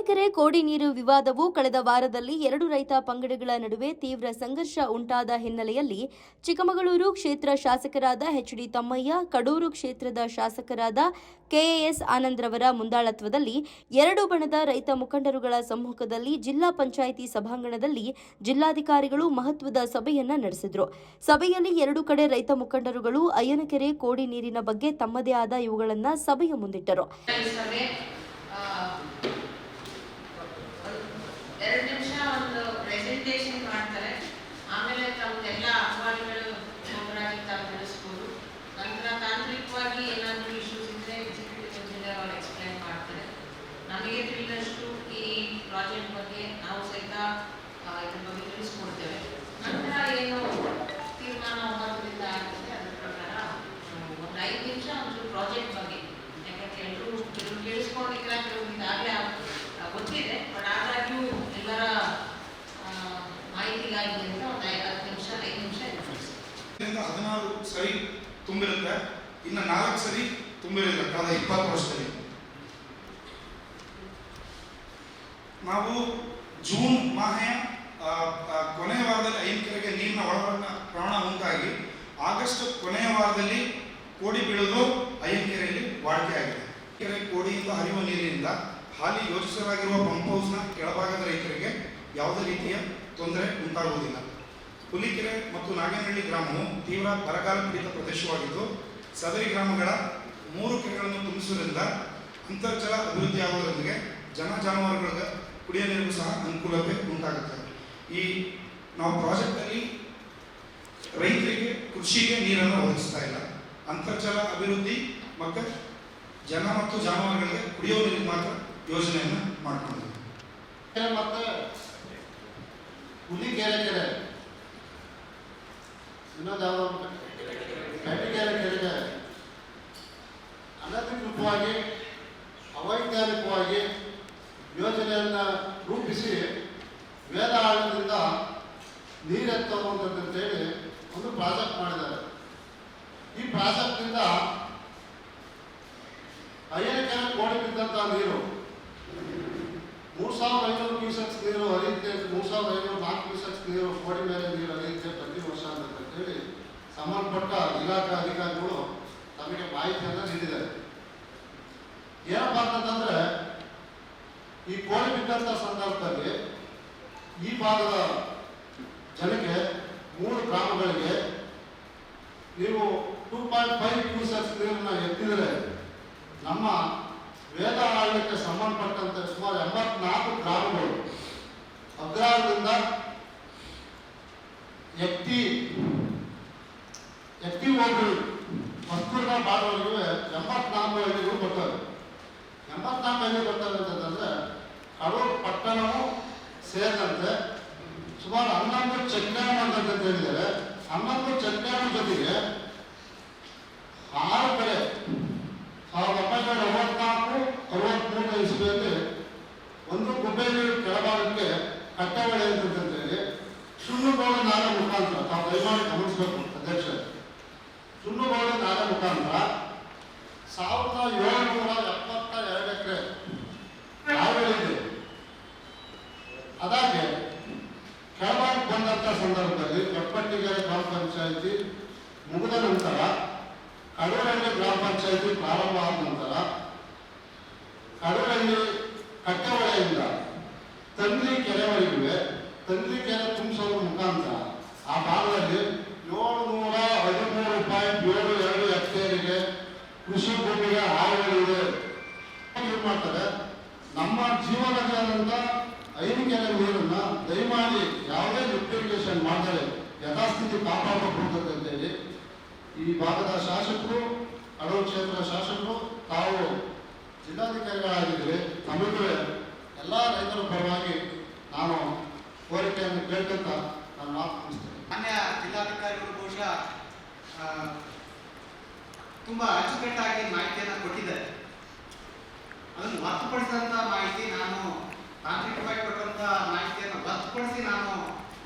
ಅಯ್ಯನಕೆರೆ ಕೋಡಿ ನೀರು ವಿವಾದವು ಕಳೆದ ವಾರದಲ್ಲಿ ಎರಡು ರೈತ ಪಂಗಡಗಳ ನಡುವೆ ತೀವ್ರ ಸಂಘರ್ಷ ಉಂಟಾದ ಹಿನ್ನೆಲೆಯಲ್ಲಿ ಚಿಕ್ಕಮಗಳೂರು ಕ್ಷೇತ್ರ ಶಾಸಕರಾದ ಎಚ್ಡಿ ತಮ್ಮಯ್ಯ, ಕಡೂರು ಕ್ಷೇತ್ರದ ಶಾಸಕರಾದ ಕೆಎಎಸ್ ಆನಂದ್ರವರ ಮುಂದಾಳತ್ವದಲ್ಲಿ ಎರಡು ಬಣದ ರೈತ ಮುಖಂಡರುಗಳ ಸಮ್ಮುಖದಲ್ಲಿ ಜಿಲ್ಲಾ ಪಂಚಾಯಿತಿ ಸಭಾಂಗಣದಲ್ಲಿ ಜಿಲ್ಲಾಧಿಕಾರಿಗಳು ಮಹತ್ವದ ಸಭೆಯನ್ನ ನಡೆಸಿದ್ರು. ಸಭೆಯಲ್ಲಿ ಎರಡು ಕಡೆ ರೈತ ಮುಖಂಡರುಗಳು ಅಯ್ಯನಕೆರೆ ಕೋಡಿ ನೀರಿನ ಬಗ್ಗೆ ತಮ್ಮದೇ ಆದ ಇವುಗಳನ್ನು ಸಭೆಯ ಮುಂದಿಟ್ಟರು ಈ ಸಭೆ ಆ, ಒಂದ್ ಎರಡು ನಿಮಿಷ ಒಂದು ಪ್ರೆಸೆಂಟೇಷನ್ ಮಾಡ್ತಾರೆ ಆಮೇಲೆ ತಮ್ದೆಲ್ಲ ಅಹವಾಲುಗಳು ಒಬ್ಬರಾಗಿ ತಾವು ತಿಳಿಸ್ಬೋದು ನಂತರ ತಾಂತ್ರಿಕವಾಗಿ ಏನಾದರೂ ಇಶ್ಯೂಸ್ ಇದ್ದರೆ ಎಕ್ಸಿಕ್ಯೂಟಿವ್ ಇಂಜಿನಿಯರ್ ಅವರು ಎಕ್ಸ್ಪ್ಲೈನ್ ಮಾಡ್ತಾರೆ ನಮಗೆ ತಿಳಿದಷ್ಟು ಈ ಪ್ರಾಜೆಕ್ಟ್ ಬಗ್ಗೆ ನಾವು ಸಹಿತ ಆ, ಇದ್ರ ಬಗ್ಗೆ ತಿಳಿಸ್ಕೊಡ್ತೇವೆ ನಂತರ ಏನು ತೀರ್ಮಾನ ಒಮ್ಮತದಿಂದ ಆಗ್ತದೆ ಅದ್ರ ಪ್ರಕಾರ ನಾವು ಒಂದು ಐದು ನಿಮಿಷ ಒಂದು ಪ್ರಾಜೆಕ್ಟ್ ಬಗ್ಗೆ ಯಾಕಂದ್ರೆ ಎಲ್ಲರೂ ಕೆಲವು ಕೇಳಿಸ್ಕೊಂಡಿದ್ರೆ ಕೆಲವು ಇದಾಗಲೇ ಗೊತ್ತಿದೆ ಬಟ್ ಆದಾಗ್ಯೂ ಎಲ್ಲರ ಆ, ಮಾಹಿತಿಗಾಗಿ ಅಂತ ಒಂದು ಐದು ಹತ್ತು ನಿಮಿಷ ಐದು ನಿಮಿಷ ಇರ್ತೀವಿ. ಇದರಿಂದ ಹದಿನಾರು ಸರಿ ತುಂಬಿರುತ್ತೆ ಇನ್ನು ನಾಲ್ಕು ಸರಿ ತುಂಬಿರುತ್ತೆ ಕಳೆದ ಇಪ್ಪತ್ತು ವರ್ಷದಲ್ಲಿ ನಾವು ಜೂನ್ ಮಾಹೆಯ ಆ, ಆ, ಕೊನೆಯ ವಾರದಲ್ಲಿ ಐನಕೆರೆಗೆ ನೀರಿನ ಒಳಬರಣ ಪ್ರಮಾಣ ಉಂಟಾಗಿ ಆಗಸ್ಟ್ ಕೊನೆಯ ವಾರದಲ್ಲಿ ಕೋಡಿ ಬೀಳೋದು ಐನಕೆರೆಯಲ್ಲಿ ವಾಡಿಕೆಯಾಗಿದೆ ಕೆರೆ ಕೋಡಿಯಿಂದ ಹರಿಯುವ ನೀರಿನಿಂದ ಹಾಲಿ ಯೋಜಿಸಲಾಗಿರುವ ಪಂಪ್ ಹೌಸ್ನ ಕೆಳಭಾಗದ ರೈತರಿಗೆ ಯಾವುದೇ ರೀತಿಯ ತೊಂದರೆ ಉಂಟಾಗುವುದಿಲ್ಲ ಹುಲಿಕೆರೆ ಮತ್ತು ನಾಗನಹಳ್ಳಿ ಗ್ರಾಮವು ತೀವ್ರ ಬರಗಾಲ ಪೀಡಿತ ಪ್ರದೇಶವಾಗಿದ್ದು, ಸದರಿ ಗ್ರಾಮಗಳ ಮೂರು ಕೆರೆಗಳನ್ನು ತುಂಬಿಸುವುದರಿಂದ ಅಂತರ್ಜಲ ಅಭಿವೃದ್ಧಿಯಾಗುವುದರೊಂದಿಗೆ ಜನ ಜಾನುವಾರುಗಳಿಗೆ ಕುಡಿಯ ನೀರಿಗೂ ಸಹ ಅನುಕೂಲತೆ ಉಂಟಾಗುತ್ತದೆ ಈ ನಾವು ಪ್ರಾಜೆಕ್ಟಲ್ಲಿ ರೈತರಿಗೆ ಕೃಷಿಗೆ ನೀರನ್ನು ಒದಗಿಸ್ತಾ ಇಲ್ಲ. ಅಂತರ್ಜಲ ಅಭಿವೃದ್ಧಿ ಮತ್ತು ಜನ ಮತ್ತು ಜಾನುವಾರುಗಳಿಗೆ ಕುಡಿಯುವ ನೀರಿಗೆ ಮಾತ್ರ ಯೋಜನೆಯನ್ನು ಮಾಡ್ಕೊಂಡಿದ್ದೀವಿ. ಮತ್ತು ಹುಲಿ, ಕೆರೆ ಕೆರೆ. ಇನ್ನೊಂದು ಯಾವುದೋ ಕಟ್ಟಿಗೆರೆ ಕೆರೆಗೆ ಅನಧಿಕೃತವಾಗಿ, ಅವೈಜ್ಞಾನಿಕವಾಗಿ ಯೋಜನೆಯನ್ನು ರೂಪಿಸಿ ವೇದ ಆಳದಿಂದ ನೀರೆತ್ತುವಂಥದ್ದೇಳಿ ಒಂದು ಪ್ರಾಜೆಕ್ಟ್ ಮಾಡಿದ್ದಾರೆ. ಈ ಪ್ರಾಜೆಕ್ಟ್ನಿಂದ ಅಯ್ಯನಕೆರೆ ಕೋಡಿ ಬಿದ್ದಂಥ ನೀರು, ಮೂರು ಸಾವಿರದ ಐನೂರು ಕ್ಯೂಸೆಕ್ಸ್ ನೀರು ಹರಿಯುತ್ತೆ, ಮೂರು ಸಾವಿರದ ಐನೂರು ನಾಲ್ಕು ಕ್ಯೂಸೆಕ್ಸ್ ನೀರು ಕೋಡಿ ಮೇಲೆ ನೀರು ಹರಿಯುತ್ತೆ ಪ್ರತಿ ವರ್ಷ ಅಂತ ಹೇಳಿ ಸಂಬಂಧಪಟ್ಟ ಇಲಾಖಾ ಅಧಿಕಾರಿಗಳು ತಮಗೆ ಮಾಹಿತಿಯನ್ನು ನೀಡಿದ್ದಾರೆ. ಏನಪ್ಪ ಅಂತಂದ್ರೆ, ಈ ಕೋಳಿ ಬಿಟ್ಟಂತ ಸಂದರ್ಭದಲ್ಲಿ ಈ ಭಾಗದ ಜನಕ್ಕೆ ಮೂರು ಗ್ರಾಮಗಳಿಗೆ ನೀವು ಟೂ ಪಾಯಿಂಟ್ ಫೈವ್ ಕ್ಯೂಸೆಕ್ಸ್ ನೀರನ್ನು ಎತ್ತಿದರೆ ನಮ್ಮ ವೇದ ಆಡಳಿತಕ್ಕೆ ಸಂಬಂಧಪಟ್ಟಂತೆ ಸುಮಾರು ಎಂಬತ್ನಾಲ್ಕು ಗ್ರಾಮಗಳು ಅಗ್ರಹಾರದಿಂದ ಎತ್ತಿ ಎತ್ತಿ ಹೋಗಿ ಮಸ್ತೂರ್ನ ಮಾಡುವವರೆಗೂ ಎಂಬತ್ನಾಲ್ಕು ಹಳ್ಳಿಗಳು ಬರ್ತವೆ ಎಂಬತ್ನಾಲ್ಕು ಹಳ್ಳಿ ಬರ್ತವೆ ಅಂತಂದ್ರೆ, ಕಡೂರು ಪಟ್ಟಣವು ಸೇರಿದಂತೆ ಸುಮಾರು ಹನ್ನೊಂದು ಚೆಕ್ ಡ್ಯಾಮ್ ಅಂತ ಹೇಳಿದ್ದಾರೆ. ಹನ್ನೊಂದು ಚೆಕ್ ಜೊತೆಗೆ ಆರು ಕಡೆ ಸಾವಿರದ ಒಂಬೈನೂರ ಅರವತ್ನಾಲ್ಕು, ಅರವತ್ಮೂರನೇ ಇಸ್ವಿಯಲ್ಲಿ ಒಂದು ಗುಬ್ಬೆಯಲ್ಲಿ ಕೆಳಭಾಗಕ್ಕೆ ಕಟ್ಟೆಬಳೆ ಅಂತಂತೇಳಿ ಸುಣ್ಣಗೋಳ ದಾನ ಮುಖಾಂತರ, ತಾವು ದಯಮಾಡಿ ಗಮನಿಸಬೇಕು ಅಧ್ಯಕ್ಷ ಸುಣ್ಣಗೋಳ ನಾಲೆ ಮುಖಾಂತರ ಸಾವಿರದ ಏಳುನೂರ ಎಪ್ಪತ್ತ ಎರಡು ಎಕರೆ ಕಾಲುಗಳಿದೆ ಅದಾಗೆ ಕೆಳಭಾಗ ಬಂದಂಥ ಸಂದರ್ಭದಲ್ಲಿ ಕಪ್ಪಟ್ಟಿಗೆರೆ ಗ್ರಾಮ ಪಂಚಾಯಿತಿ ಮುಗಿದ ನಂತರ ಕಡೂರಲ್ಲಿ ಗ್ರಾಮ ಪಂಚಾಯಿತಿ ಪ್ರಾರಂಭ ಆದ ನಂತರ ಕಡೂರಲ್ಲಿ ಕಟ್ಟೆವಳೆಯಿಂದ ತಂದಿ ಕೆರೆವರೆಗೆ ಕೆರೆ ತುಂಬಿಸೋದ್ರ ಮುಖಾಂತರ. ಆ ಭಾಗದಲ್ಲಿ ಏಳುನೂರ ಹದಿಮೂರು ಪಾಯಿಂಟ್ ಏಳು ಎರಡು ಹೆಕ್ಟೇರಿಗೆ ಕೃಷಿ ಭೂಮಿಗೆ ಹಾವುಗಳಿದೆ ಏನ್ ಮಾಡ್ತಾರೆ ನಮ್ಮ ಜೀವನದಂತ ಐನುಕೆರೆ ನೀರನ್ನ ದಯಮಾಡಿ ಯಾವುದೇ ಲಿಫ್ಟಿಫಿಕೇಶನ್ ಮಾಡದೆ ಯಥಾಸ್ಥಿತಿ ಕಾಪಾಡಬೇಕು ಅಂತೇಳಿ ಈ ಭಾಗದ ಶಾಸಕರು ಕಡೂರು ಕ್ಷೇತ್ರ ಶಾಸಕರು, ತಾವು ಜಿಲ್ಲಾಧಿಕಾರಿಗಳಾಗಿದ್ದೀವಿ ತಮಗೂ ಎಲ್ಲ ರೈತರ ಪರವಾಗಿ ನಾನು ಕೋರಿಕೆಯನ್ನು ಕೇಳ್ಕೊಂತ ನಾನು ಮಾತು ಮಾನ್ಯ ಜಿಲ್ಲಾಧಿಕಾರಿಗಳು ಬಹುಶಃ ತುಂಬ ಅಚ್ಚುಕಟ್ಟಾಗಿ ಮಾಹಿತಿಯನ್ನು ಕೊಟ್ಟಿದ್ದಾರೆ. ಅದನ್ನು ಹೊರತುಪಡಿಸಿದಂಥ ಮಾಹಿತಿ ನಾನು, ತಾಂತ್ರಿಕವಾಗಿ ಕೊಟ್ಟಂಥ ಮಾಹಿತಿಯನ್ನು ಹೊರತುಪಡಿಸಿ ನಾನು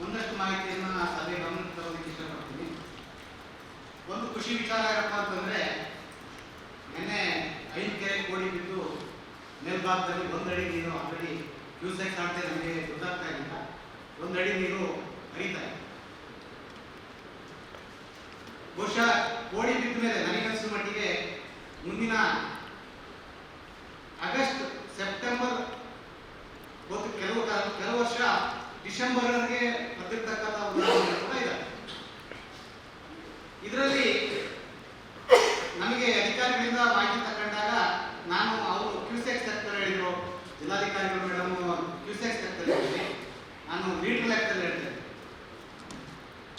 ಒಂದಷ್ಟು ಮಾಹಿತಿಯನ್ನು ಸಭೆ ಗಮನಕ್ಕೆ ತರೋದಕ್ಕೆ ಇಷ್ಟಪಡ್ತೀನಿ. ಒಂದು ಖುಷಿ ವಿಚಾರ ಏನಪ್ಪ ಅಂತಂದ್ರೆ, ನಿನ್ನೆ ಐದು ಕೆರೆ ಕೋಡಿ ಬಿದ್ದು ಮೇಲ್ಭಾಗದಲ್ಲಿ ಒಂದಡಿ ನೀರು ಆಲ್ರೆಡಿ ಯೂಸ್ ಆಗ್ತಾ ನಮಗೆ ಗೊತ್ತಾಗ್ತಾ ಇಲ್ಲ. ಒಂದು ಅಡಿ ನೀರು ಹರಿತಾ ಇದೆ ಬಹುಶಃ ಕೋಡಿ ಬಿದ್ದ ಮೇಲೆ ನನಗನ್ಸಿದ ಮಟ್ಟಿಗೆ ಮುಂದಿನ ಆಗಸ್ಟ್ ಸೆಪ್ಟೆಂಬರ್ ಮತ್ತು ಕೆಲವು ಕಾಲ- ಕೆಲವು ವರ್ಷ ಡಿಸೆಂಬರ್ವರೆಗೆ ಬರ್ತಿರ್ತಕ್ಕಂಥ ಉದಾಹರಣೆ ಕೂಡ ಇದೆ ಇದರಲ್ಲಿ ನಮಗೆ ಅಧಿಕಾರಿಗಳಿಂದ ಮಾಹಿತಿ ತಗೊಂಡಾಗ ನಾನು ಅವರು ಕ್ಯೂಸೆಕ್ಸ್ ಲೆಕ್ಕದಲ್ಲಿ ಹೇಳಿದ್ರು ಜಿಲ್ಲಾಧಿಕಾರಿಗಳು ಮೇಡಮ್ ಕ್ಯೂಸೆಕ್ಸ್ ಲೆಕ್ಕದಲ್ಲಿ ಹೇಳಿದ್ರಿ ನಾನು ಲೀಟರ್ ಲೆಕ್ಕದಲ್ಲಿ ಹೇಳ್ತೇನೆ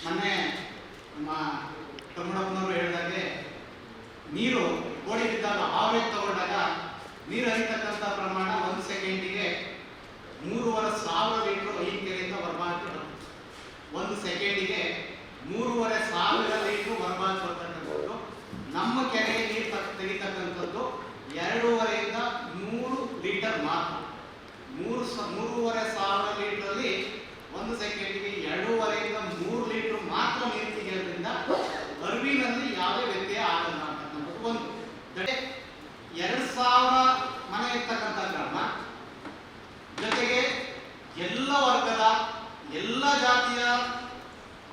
ಮೊನ್ನೆ ನಮ್ಮ ತಮ್ಮಣ್ಣಪ್ಪನವರು ಹೇಳಿದಾಗೆ ನೀರು ಗೋಡಿ ಬಿದ್ದಾಗ ಆವರೇಜ್ ತಗೊಂಡಾಗ ನೀರು ಹರಿತಕ್ಕಂಥ ಪ್ರಮಾಣ ಒಂದು ಸೆಕೆಂಡಿಗೆ ಮೂರುವರೆ ಸಾವಿರ ಲೀಟರ್ ಐಕೆರೆಯಿಂದ ಹೊರಬಾರ್ದು ಒಂದು ಸೆಕೆಂಡಿಗೆ ಮೂರುವರೆ ಸಾವಿರ ಲೀಟರ್ ಹೊರಬಾರ್ದು ಬರ್ತಕ್ಕಂಥದ್ದು ನಮ್ಮ ಕೆರೆಗೆ ನೀರು ತಗ್ ತೆಗಿತಕ್ಕಂಥದ್ದು ಎರಡೂವರೆಯಿಂದ ಮೂರು ಲೀಟರ್ ಮಾತ್ರ ಮೂರು ಸ ಮೂರುವರೆ ಸಾವಿರ ಲೀಟ್ರಲ್ಲಿ ಒಂದು ಸೆಕೆಂಡಿಗೆ ಎರಡೂವರೆಯಿಂದ ಮೂರು ಲೀಟರ್ ಮಾತ್ರ ನೀರು ತೆಗೆಯೋದ್ರಿಂದ ಅರಿವಿನಲ್ಲಿ ಯಾವುದೇ ವ್ಯತ್ಯಯ ಆಗಲ್ಲ ಅಂತಕ್ಕಂಥದ್ದು ಒಂದು ಜೊತೆ ಎರಡು ಸಾವಿರ ಮನೆ ಇರ್ತಕ್ಕಂಥ ಗ್ರಾಮ ಜೊತೆಗೆ ಎಲ್ಲ ವರ್ಗದ ಎಲ್ಲ ಜಾತಿಯ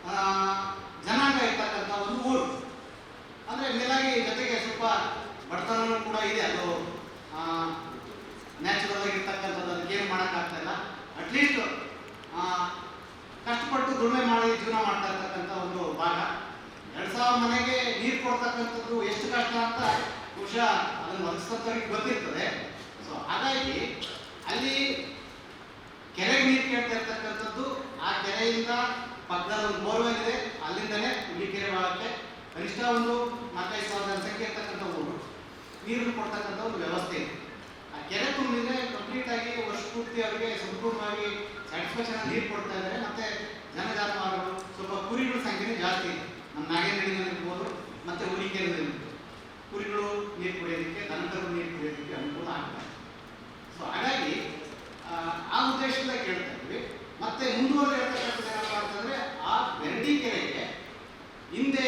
ಆ, ಜನಾಂಗ ಇರ್ತಕ್ಕಂಥ ಒಂದು ಊರು ಅಂದ್ರೆ ಮೇಲಾಗಿ ಜೊತೆಗೆ ಸ್ವಲ್ಪ ಬಡತನನೂ ಕೂಡ ಇದೆ ಅದು ನ್ಯಾಚುರಲ್ ಆಗಿ ಇರ್ತಕ್ಕಂಥದ್ದು ಅದಕ್ಕೆ ಏನು ಮಾಡೋಕ್ಕಾಗ್ತಾ ಇಲ್ಲ ಅಟ್ಲೀಸ್ಟ್ ಕಷ್ಟಪಟ್ಟು ದುಡಿಮೆ ಮಾಡಿ ಜೀವನ ಮಾಡ್ತಾ ಇರ್ತಕ್ಕಂಥ ಒಂದು ಭಾಗ ಎರಡು ಸಾವಿರ ಮನೆಗೆ ನೀರು ಕೊಡ್ತಕ್ಕಂಥದ್ದು ಎಷ್ಟು ಕಷ್ಟ ಅಂತ ಬಹುಶಃ ಅದನ್ನು ಒದಗಿಸ್ತವ್ರಿಗೆ ಗೊತ್ತಿರ್ತದೆ ಸೊ ಹಾಗಾಗಿ ಅಲ್ಲಿ ಕೆರೆಗೆ ನೀರು ಕೇಳ್ತಾ ಇರ್ತಕ್ಕಂಥದ್ದು, ಆ ಕೆರೆಯಿಂದ ಪಕ್ಕದಲ್ಲಿ ಒಂದು ಬೋರ್ವೆಲ್ ಇದೆ. ಅಲ್ಲಿಂದನೇ ಹುಲಿಕೆರೆ ಮಾಡುತ್ತೆ ಕನಿಷ್ಠ ಒಂದು ನಾಲ್ಕೈದು ಸಾವಿರ ಜನಸಂಖ್ಯೆ ಇರ್ತಕ್ಕಂಥ ಊರು. ನೀರನ್ನು ಕೊಡ್ತಕ್ಕಂಥ ಒಂದು ವ್ಯವಸ್ಥೆ ಇದೆ. ಆ ಕೆರೆ ತುಂಬಿದ್ರೆ ಕಂಪ್ಲೀಟ್ ಆಗಿ ವರ್ಷ ಪೂರ್ತಿ ಅವರಿಗೆ ಸಂಪೂರ್ಣವಾಗಿ ಸ್ಯಾಟಿಸ್ಫ್ಯಾಕ್ಷನ್ ನೀರು ಕೊಡ್ತಾ ಇದ್ದಾರೆ. ಮತ್ತೆ ಜನಜಾನುವಾರುಗಳು ಸ್ವಲ್ಪ ಕುರಿಗಳ ಸಂಖ್ಯೆನೇ ಜಾಸ್ತಿ ಇದೆ. ನಮ್ಮ ನಾಗೇನಹಳ್ಳಿನಲ್ಲಿ ಇರ್ಬೋದು, ಮತ್ತೆ ಹುಲಿಕೆರೆದಲ್ಲಿ ಕುರಿಗಳು ನೀರು ಕುಡಿಯೋದಕ್ಕೆ, ದನಕರು ನೀರು ಕುಡಿಯೋದಕ್ಕೆ ಅನುಕೂಲ ಆಗ್ತದೆ ಸೊ ಹಾಗಾಗಿ ಆ, ಉದ್ದೇಶದಿಂದ ಕೇಳ್ತಾ ಇದ್ವಿ. ಮತ್ತೆ ಮುಂದುವರೆದು ಹೇಳ್ತಕ್ಕಂಥದ್ದು ಏನಪ್ಪಾ ಅಂತಂದ್ರೆ ಆ ಬೆರಡಿಕೆರೆಗೆ ಹಿಂದೆ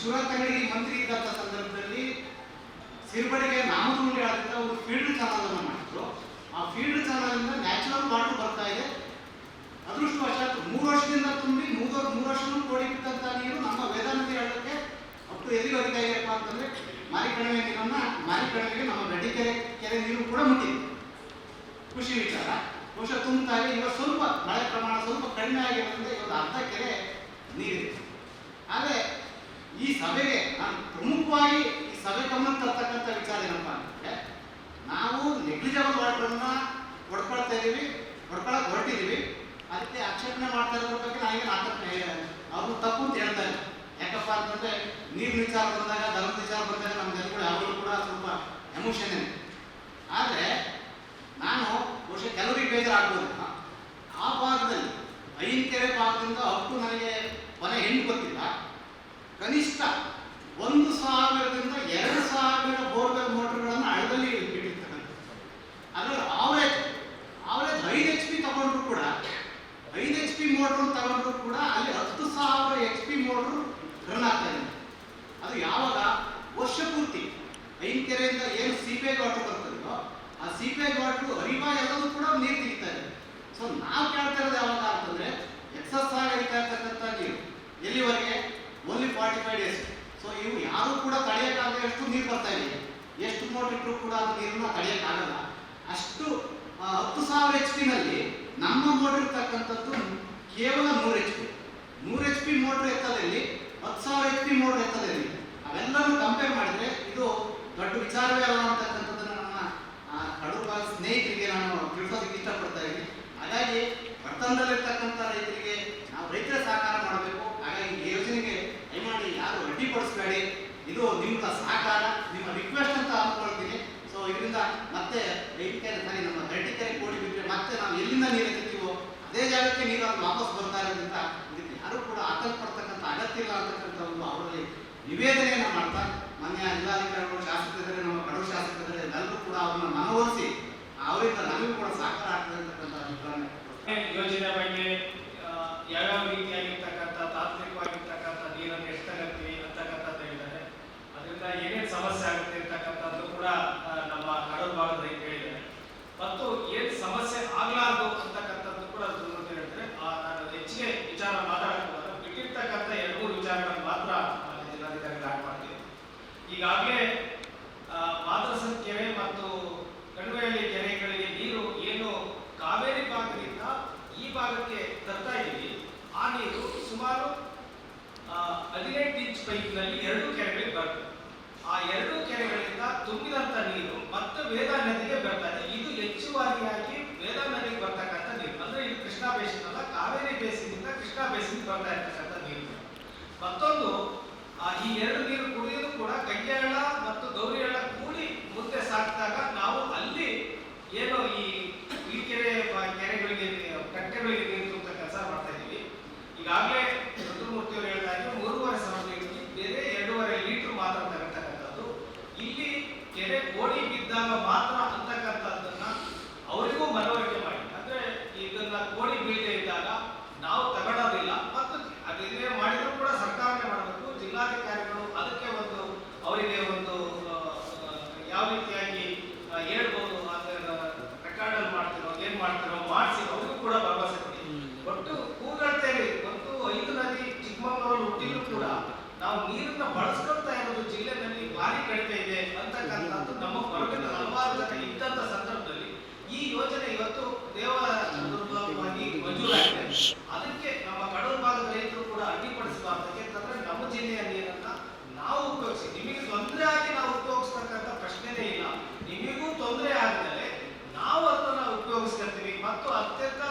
ಸುರತಂಗಡಿ ಮಂತ್ರಿ ಇದ್ದಂಥ ಸಂದರ್ಭದಲ್ಲಿ ಸಿರ್ಬಡಿಗೆ ನಾಮದುಂಡಿ ಆದಂತ ಒಂದು ಫೀಲ್ಡ್ ಚಾನಲ್ ಅನ್ನು ಮಾಡಿದ್ರು. ಆ ಫೀಲ್ಡ್ ಚಾನಲ್ ಇಂದ ನ್ಯಾಚುರಲ್ ವಾಟರ್ ಬರ್ತಾ ಇದೆ. ಅದೃಷ್ಟವಶಾತ್ ಮೂರು ವರ್ಷದಿಂದ ತುಂಬಿ ಮೂರು ಮೂರು ವರ್ಷನೂ ಕೋಡಿ ಬಿದ್ದಂತ ನೀರು ನಮ್ಮ ವೇದಾನದಿ ಹಳ್ಳಕ್ಕೆ ಅಪ್ ಟು ಎಲ್ಲಿ ಹೋಗ್ತಾ ಇದೆಯಪ್ಪ ಅಂತಂದ್ರೆ ಮಾರಿಕಣಿವೆ ನೀರನ್ನ ಮಾರಿಕಣಿವೆಗೆ ನಮ್ಮ ಗಡಿ ಕೆರೆ ಕೆರೆ ನೀರು ಕೂಡ ಮುಟ್ಟಿದೆ. ಖುಷಿ ವಿಚಾರ. ಬಹುಶಃ ಇದೆ. ಇವಾಗ ಸ್ವಲ್ಪ ಮಳೆ ಪ್ರಮಾಣ ಸ್ವಲ್ಪ ಕಡಿಮೆ ಆಗಿರೋದ್ರಿಂದ ಇವತ್ತು ಅರ್ಧ ಕೆರೆ ನೀರಿದೆ. ಆದರೆ ಈ ಸಭೆಗೆ ನಾನು ಪ್ರಮುಖವಾಗಿ ಈ ಸಭೆ ಗಮನ ತರ್ತಕ್ಕಂಥ ವಿಚಾರ ಏನಪ್ಪ ಅಂದ್ರೆ, ನಾವು ನೆಗ್ಲಿಜಬಲ್ ವಾಟರ್ನ ಹೊಡ್ಕೊಳ್ತಾ ಇದ್ದೀವಿ ಹೊಡ್ಕೊಳಕ್ ಹೊರಟಿದೀವಿ. ಅದಕ್ಕೆ ಆಕ್ಷೇಪಣೆ ಮಾಡ್ತಾ ಇರೋದ್ರ ಬಗ್ಗೆ ನನಗೆ ಆತಂಕ ಅವರು ತಪ್ಪು ಅಂತ ಹೇಳ್ತಾ ಇಲ್ಲ. ಯಾಕಪ್ಪ ಅಂತಂದ್ರೆ ನೀರು ವಿಚಾರ ಬಂದಾಗ ಧರ್ಮದ ವಿಚಾರ ಬಂದಾಗ ನಮ್ಮ ಜನಗಳು ಯಾವಾಗಲೂ ಕೂಡ ಸ್ವಲ್ಪ ಎಮೋಷನ್ ಇದೆ ಆದರೆ ನಾನು ಬಹುಶಃ ಕೆಲವರಿಗೆ ಬೇಜಾರಾಗ್ಬೋದಿಲ್ಲ ಆ ಭಾಗದಲ್ಲಿ ಐನಕೆರೆ ಭಾಗದಿಂದ ಹತ್ತು ನನಗೆ ಕೊನೆ ಹೆಣ್ಣು ಗೊತ್ತಿಲ್ಲ ಕನಿಷ್ಠ ಒಂದು ಸಾವಿರದಿಂದ ಎರಡು ಸಾವಿರ ಬೋರ್ವೆಲ್ ಮೋಟರ್ಗಳನ್ನು ಹಳ್ಳದಲ್ಲಿ ಇಟ್ಟಿರ್ತಕ್ಕಂಥದ್ದು ಅದರಲ್ಲಿ ಆವರೇಜ್ ಆವರೇಜ್ ಐದು ಎಚ್ ಪಿ ತಗೊಂಡ್ರು ಕೂಡ ಐದು ಎಚ್ ಪಿ ಮೋಟ್ರ್ ತಗೊಂಡ್ರು ಕೂಡ ಅಲ್ಲಿ ಹತ್ತು ಸಾವಿರ ಎಚ್ ಪಿ ಮೋಟ್ರ್ ರನ್ ಆಗ್ತಾ ಇದೆ ಅದು ಯಾವಾಗ ವರ್ಷ ಪೂರ್ತಿ ಐನಕೆರೆಯಿಂದ ಏನು ಸೀಪೇಜ್ ವಾಟರ್ ಬರ್ತದೋ ಆ ಸೀಪೇಜ್ ವಾಟರ್ ಹರಿವ ಎಲ್ಲವೂ ಕೂಡ ನೀರು ತೆಗಿತಾ ಇದೆ ಸೊ ನಾವು ಕೇಳ್ತಾ ಇರೋದು ಯಾವಾಗ ಅಂತಂದ್ರೆ ಎಕ್ಸಸ್ ಆಗಿ ಹರಿತಾ ಇರ್ತಕ್ಕಂಥ ನೀರು ಎಲ್ಲಿವರೆಗೆ only forty five days so ಇವು ಯಾರು ಕೂಡ ತಡೆಯೋಕ್ಕಾಗದೆ ಎಷ್ಟು ನೀರು ಬರ್ತಾ ಇದೆ ಎಷ್ಟು ಮೋಟರ್ ಇಟ್ಟರು ಕೂಡ ಅದು ನೀರನ್ನ ತಡೆಯೋಕ್ಕಾಗಲ್ಲ ಅಷ್ಟು ಆ, ಹತ್ತು ಸಾವಿರ ಎಚ್ ಪಿನಲ್ಲಿ ನಮ್ಮ ಮೋಟರ್ ಇರ್ತಕ್ಕಂಥದ್ದು ಕೇವಲ ನೂರು ಎಚ್ ಪಿ ನೂರು ಎಚ್ ಪಿ ಮೋಟರ್ ಎತ್ತದಲ್ಲಿ ಹತ್ತು ಸಾವಿರ ಎಚ್ ಪಿ ಮೋಟರ್ ಎತ್ತದಲ್ಲಿ ಅವೆಲ್ಲರೂ ಕಂಪೇರ್ ಮಾಡಿದ್ರೆ ಇದು ದೊಡ್ಡ ವಿಚಾರವೇ ಅಲ್ಲ ಅಂತಕ್ಕಂಥದ್ದನ್ನ ನನ್ನ ಆ, ಕಡೂರು ಭಾಗದ ಸ್ನೇಹಿತರಿಗೆ ನಾನು ತಿಳಿಸೋದಕ್ಕೆ ಇಷ್ಟಪಡ್ತಾ ಇದ್ದೀನಿ ಹಾಗಾಗಿ ಬಡತನದಲ್ಲಿರ್ತಕ್ಕಂಥ ರೈತರಿಗೆ ನಾವು ರೈತರ ಸಹಕಾರ ಮಾಡಬೇಕು ಹಾಗಾಗಿ ಈ ಯೋಜನೆಗೆ ದಯಮಾಡಿ ಯಾರು ಅಡ್ಡಿಪಡಿಸಬೇಡಿ ಇದು ನಿಮ್ಮ ಸಹಕಾರ ನಿಮ್ಮ ರಿಕ್ವೆಸ್ಟ್ ಅಂತ ಅಂದ್ಕೊಳ್ತೀನಿ ಸೊ ಇದರಿಂದ ಮತ್ತೆ ರೈತರಿಗೆ ಸರಿ ನಮ್ಮ ರೈತರಿಗೆ ಕೋಟಿ ಬಿಟ್ಟರೆ ಮತ್ತೆ ನಾವು ಎಲ್ಲಿಂದ ನೀರು ಎತ್ತೀವೋ ಅದೇ ಜಾಗಕ್ಕೆ ನೀರು ಅದು ವಾಪಸ್ ಬರ್ತಾ ಇರೋದ್ರಿಂದ ಇದಕ್ಕೆ ಯಾರು ಕೂಡ ಆತಂಕ ಪಡ್ತಕ್ಕಂಥ ಅಗತ್ಯ ಇಲ್ಲ ಅಂತಕ್ಕಂಥ ಒಂದು ಅವರಲ್ಲಿ ನಿವೇದನೆಯನ್ನು ಮಾಡ್ತಾ, ಮಾನ್ಯ ಜಿಲ್ಲಾಧಿಕಾರಿಗಳು ಶಾಸಕರಿದ್ದಾರೆ, ನಮ್ಮ ಕಡು ಶಾಸಕರಿದ್ದಾರೆ, ಎಲ್ಲರೂ ಕೂಡ ಅವರನ್ನು ಮನವೊಲಿಸಿ ಅವರಿಂದ ನಮಗೂ ಕೂಡ ಸಹಕಾರ ಆಗ್ತದೆ ಅಂತಕ್ಕಂಥ ಅಭಿಪ್ರಾಯ ಯೋಜನೆ ಬಗ್ಗೆ ಯಾವ್ಯಾವ ರೀತಿಯಾಗಿರ್ತಕ್ಕಂಥ, ತಾತ್ವಿಕವಾಗಿರ್ತಕ್ಕಂಥ ನೀರನ್ನು ಎಷ್ಟಾಗತ್ತೆ ಅಂತಕ್ಕಂಥದ್ದು ಹೇಳಿದ್ದಾರೆ. ಅದರಿಂದ ಏನೇನು ಸಮಸ್ಯೆ ಆಗುತ್ತೆ ಅಂತಕ್ಕಂಥದ್ದು ಕೂಡ ನಮ್ಮ ಕಡೂರು ಭಾಗದ ರೈತರು ಹೇಳಿದ್ದಾರೆ. ಮತ್ತು ಏನು ಸಮಸ್ಯೆ ಆಗ್ಲಾರ್ದು ಈಗಾಗಲೇ ಮಾದ್ರಸನ್ ಕೆರೆ ಮತ್ತು ಕಣಿವೆಯಲ್ಲಿ ಕೆರೆಗಳಿಗೆ ನೀರು ಏನು ಕಾವೇರಿ ಭಾಗದಿಂದ ಈ ಭಾಗಕ್ಕೆ ತರ್ತಾ ಇದ್ದೀವಿ. ಆ ನೀರು ಸುಮಾರು ಹದಿನೆಂಟು ಇಂಚ್ ಪೈಪ್ನಲ್ಲಿ ಎರಡು ಕೆರೆಗಳಿಗೆ ಬರ್ತದೆ ಆ ಎರಡು ಕೆರೆಗಳಿಂದ ತುಂಬಿದಂಥ ನೀರು ಮತ್ತೆ ವೇದಾ ನದಿಗೆ ಬರ್ತದೆ ಇದು. ಹೆಚ್ಚುವರಿಯಾಗಿ ವೇದಾ ನದಿಗೆ ಬರ್ತಕ್ಕಂಥ ನೀರು. ಅಂದ್ರೆ ಇದು ಕೃಷ್ಣಾ ಬೇಸಿನ ಅಲ್ಲ, ಕಾವೇರಿ ಬೇಸಿನಿಂದ ಕೃಷ್ಣಾ ಬೇಸಿನ ಬರ್ತಾ ಇರ್ತಕ್ಕಂಥ ನೀರು. ಮತ್ತೊಂದು ಈ ಎರಡು ನೀರು ಕೂಡ ಕೂಡ ಗಂಗೆಹಳ್ಳ ಮತ್ತು ಗೌರಿಯಾಳ ಕೂಡಿ ಮುಂದೆ ಸಾಕಿದಾಗ ನಾವು ಅಲ್ಲಿ ಏನು ಈ ಈ ಕೆರೆ ಕೆರೆಗಳಿಗೆ, ಕಟ್ಟೆಗಳಿಗೆ ನೀರು ತುಂಬುತ್ತ ಕೆಲಸ ಮಾಡ್ತಾ ಇದ್ದೀವಿ. ಈಗಾಗಲೇ ರುದ್ರಮೂರ್ತಿ ಅವರು ಹೇಳ್ತಾ ಇದ್ರು ಮೂರುವರೆ ಸಾವಿರ ಲೀಟರ್ ಬೇರೆ ಎರಡೂವರೆ ಲೀಟರ್ ಮಾತ್ರ ತಗೊಳ್ತಕ್ಕಂಥದ್ದು ಇಲ್ಲಿ ಕೆರೆ ಓಡಿ ಬಿದ್ದಾಗ ಮಾತ್ರ ಅಂತಕ್ಕಂಥದ್ದನ್ನ ಅವರಿಗೂ ಮನವರಿಕೆ ಮಾಡಿ ಅಂದ್ರೆ ಇದನ್ನ ಕೋಡಿ ಬೀಳದೆ ಇದ್ದಾಗ ನಾವು ತಗೊಳ್ಳೋದಿಲ್ಲ ಮತ್ತು ಅದೇನೇ ಮಾಡಿದ್ರು ಕೂಡ ಸರ್ಕಾರನೇ ಮಾಡಬೇಕು ಜಿಲ್ಲಾಧಿಕಾರಿಗಳು ಅದಕ್ಕೆ ಒಂದು ಅವರಿಗೆ ಒಂದು ಆ, ಆ, ಯಾವ ರೀತಿಯಾಗಿ ಆ, ಹೇಳ್ಬೋದು ಅದನ್ನ ರೆಕಾರ್ಡ್ ಮಾಡ್ತಿರೋ ಏನ್ ಮಾಡ್ತಿರೋ ಮಾಡಿಸಿ ಅವ್ರಿಗೂ ಕೂಡ ಭರವಸೆ ಕೊಡಿ ಒಟ್ಟು ಕೂಗಳ್ತೇವೆ ಒಂದು ಐದು ನದಿ ಚಿಕ್ಕಮಗಳೂರು ಹುಟ್ಟಿದ್ರು ಕೂಡ ನಾವು ನೀರನ್ನ ಬಳಸ್ಕೊಳ್ತಾ ಇರೋದು ಜಿಲ್ಲೆನಲ್ಲಿ ಭಾರಿ ಕಡಿಮೆ ಇದೆ ಅಂತಕ್ಕಂಥದ್ದು ನಮ್ಮ ಹೊರಗಿನ ಹಲವಾರು ಜನ ಇದ್ದಂತ ಸಂದರ್ಭದಲ್ಲಿ ಈ ಯೋಜನೆ ಇವತ್ತು ದೇವರ ದುರ್ಭಾಗ್ಯವಾಗಿ ಮಂಜೂರಾಗಿದೆ ಅದಕ್ಕೆ ನಮ್ಮ ಕಡೂರು ಭಾಗದ ರೈತರು ಕೂಡ ಅಡ್ಡಿಪಡಿಸಬಾರ್ದು ಯಾಕೆಂತಂದ್ರೆ ನಮ್ಮ ಜಿಲ್ಲೆಯ ನೀರನ್ನ ನಾವು ಉಪಯೋಗಿಸಿ. ನಿಮಗೆ ತೊಂದರೆ ಆಗಿ ನಾವು ಉಪಯೋಗಿಸ್ತಕ್ಕಂಥ ಪ್ರಶ್ನೆನೇ ಇಲ್ಲ. ನಿಮಗೂ ತೊಂದರೆ ಆದ್ಮೇಲೆ ನಾವು ಅದನ್ನ ಉಪಯೋಗಿಸ್ಕೊಳ್ತೀವಿ ಮತ್ತು ಅತ್ಯಂತ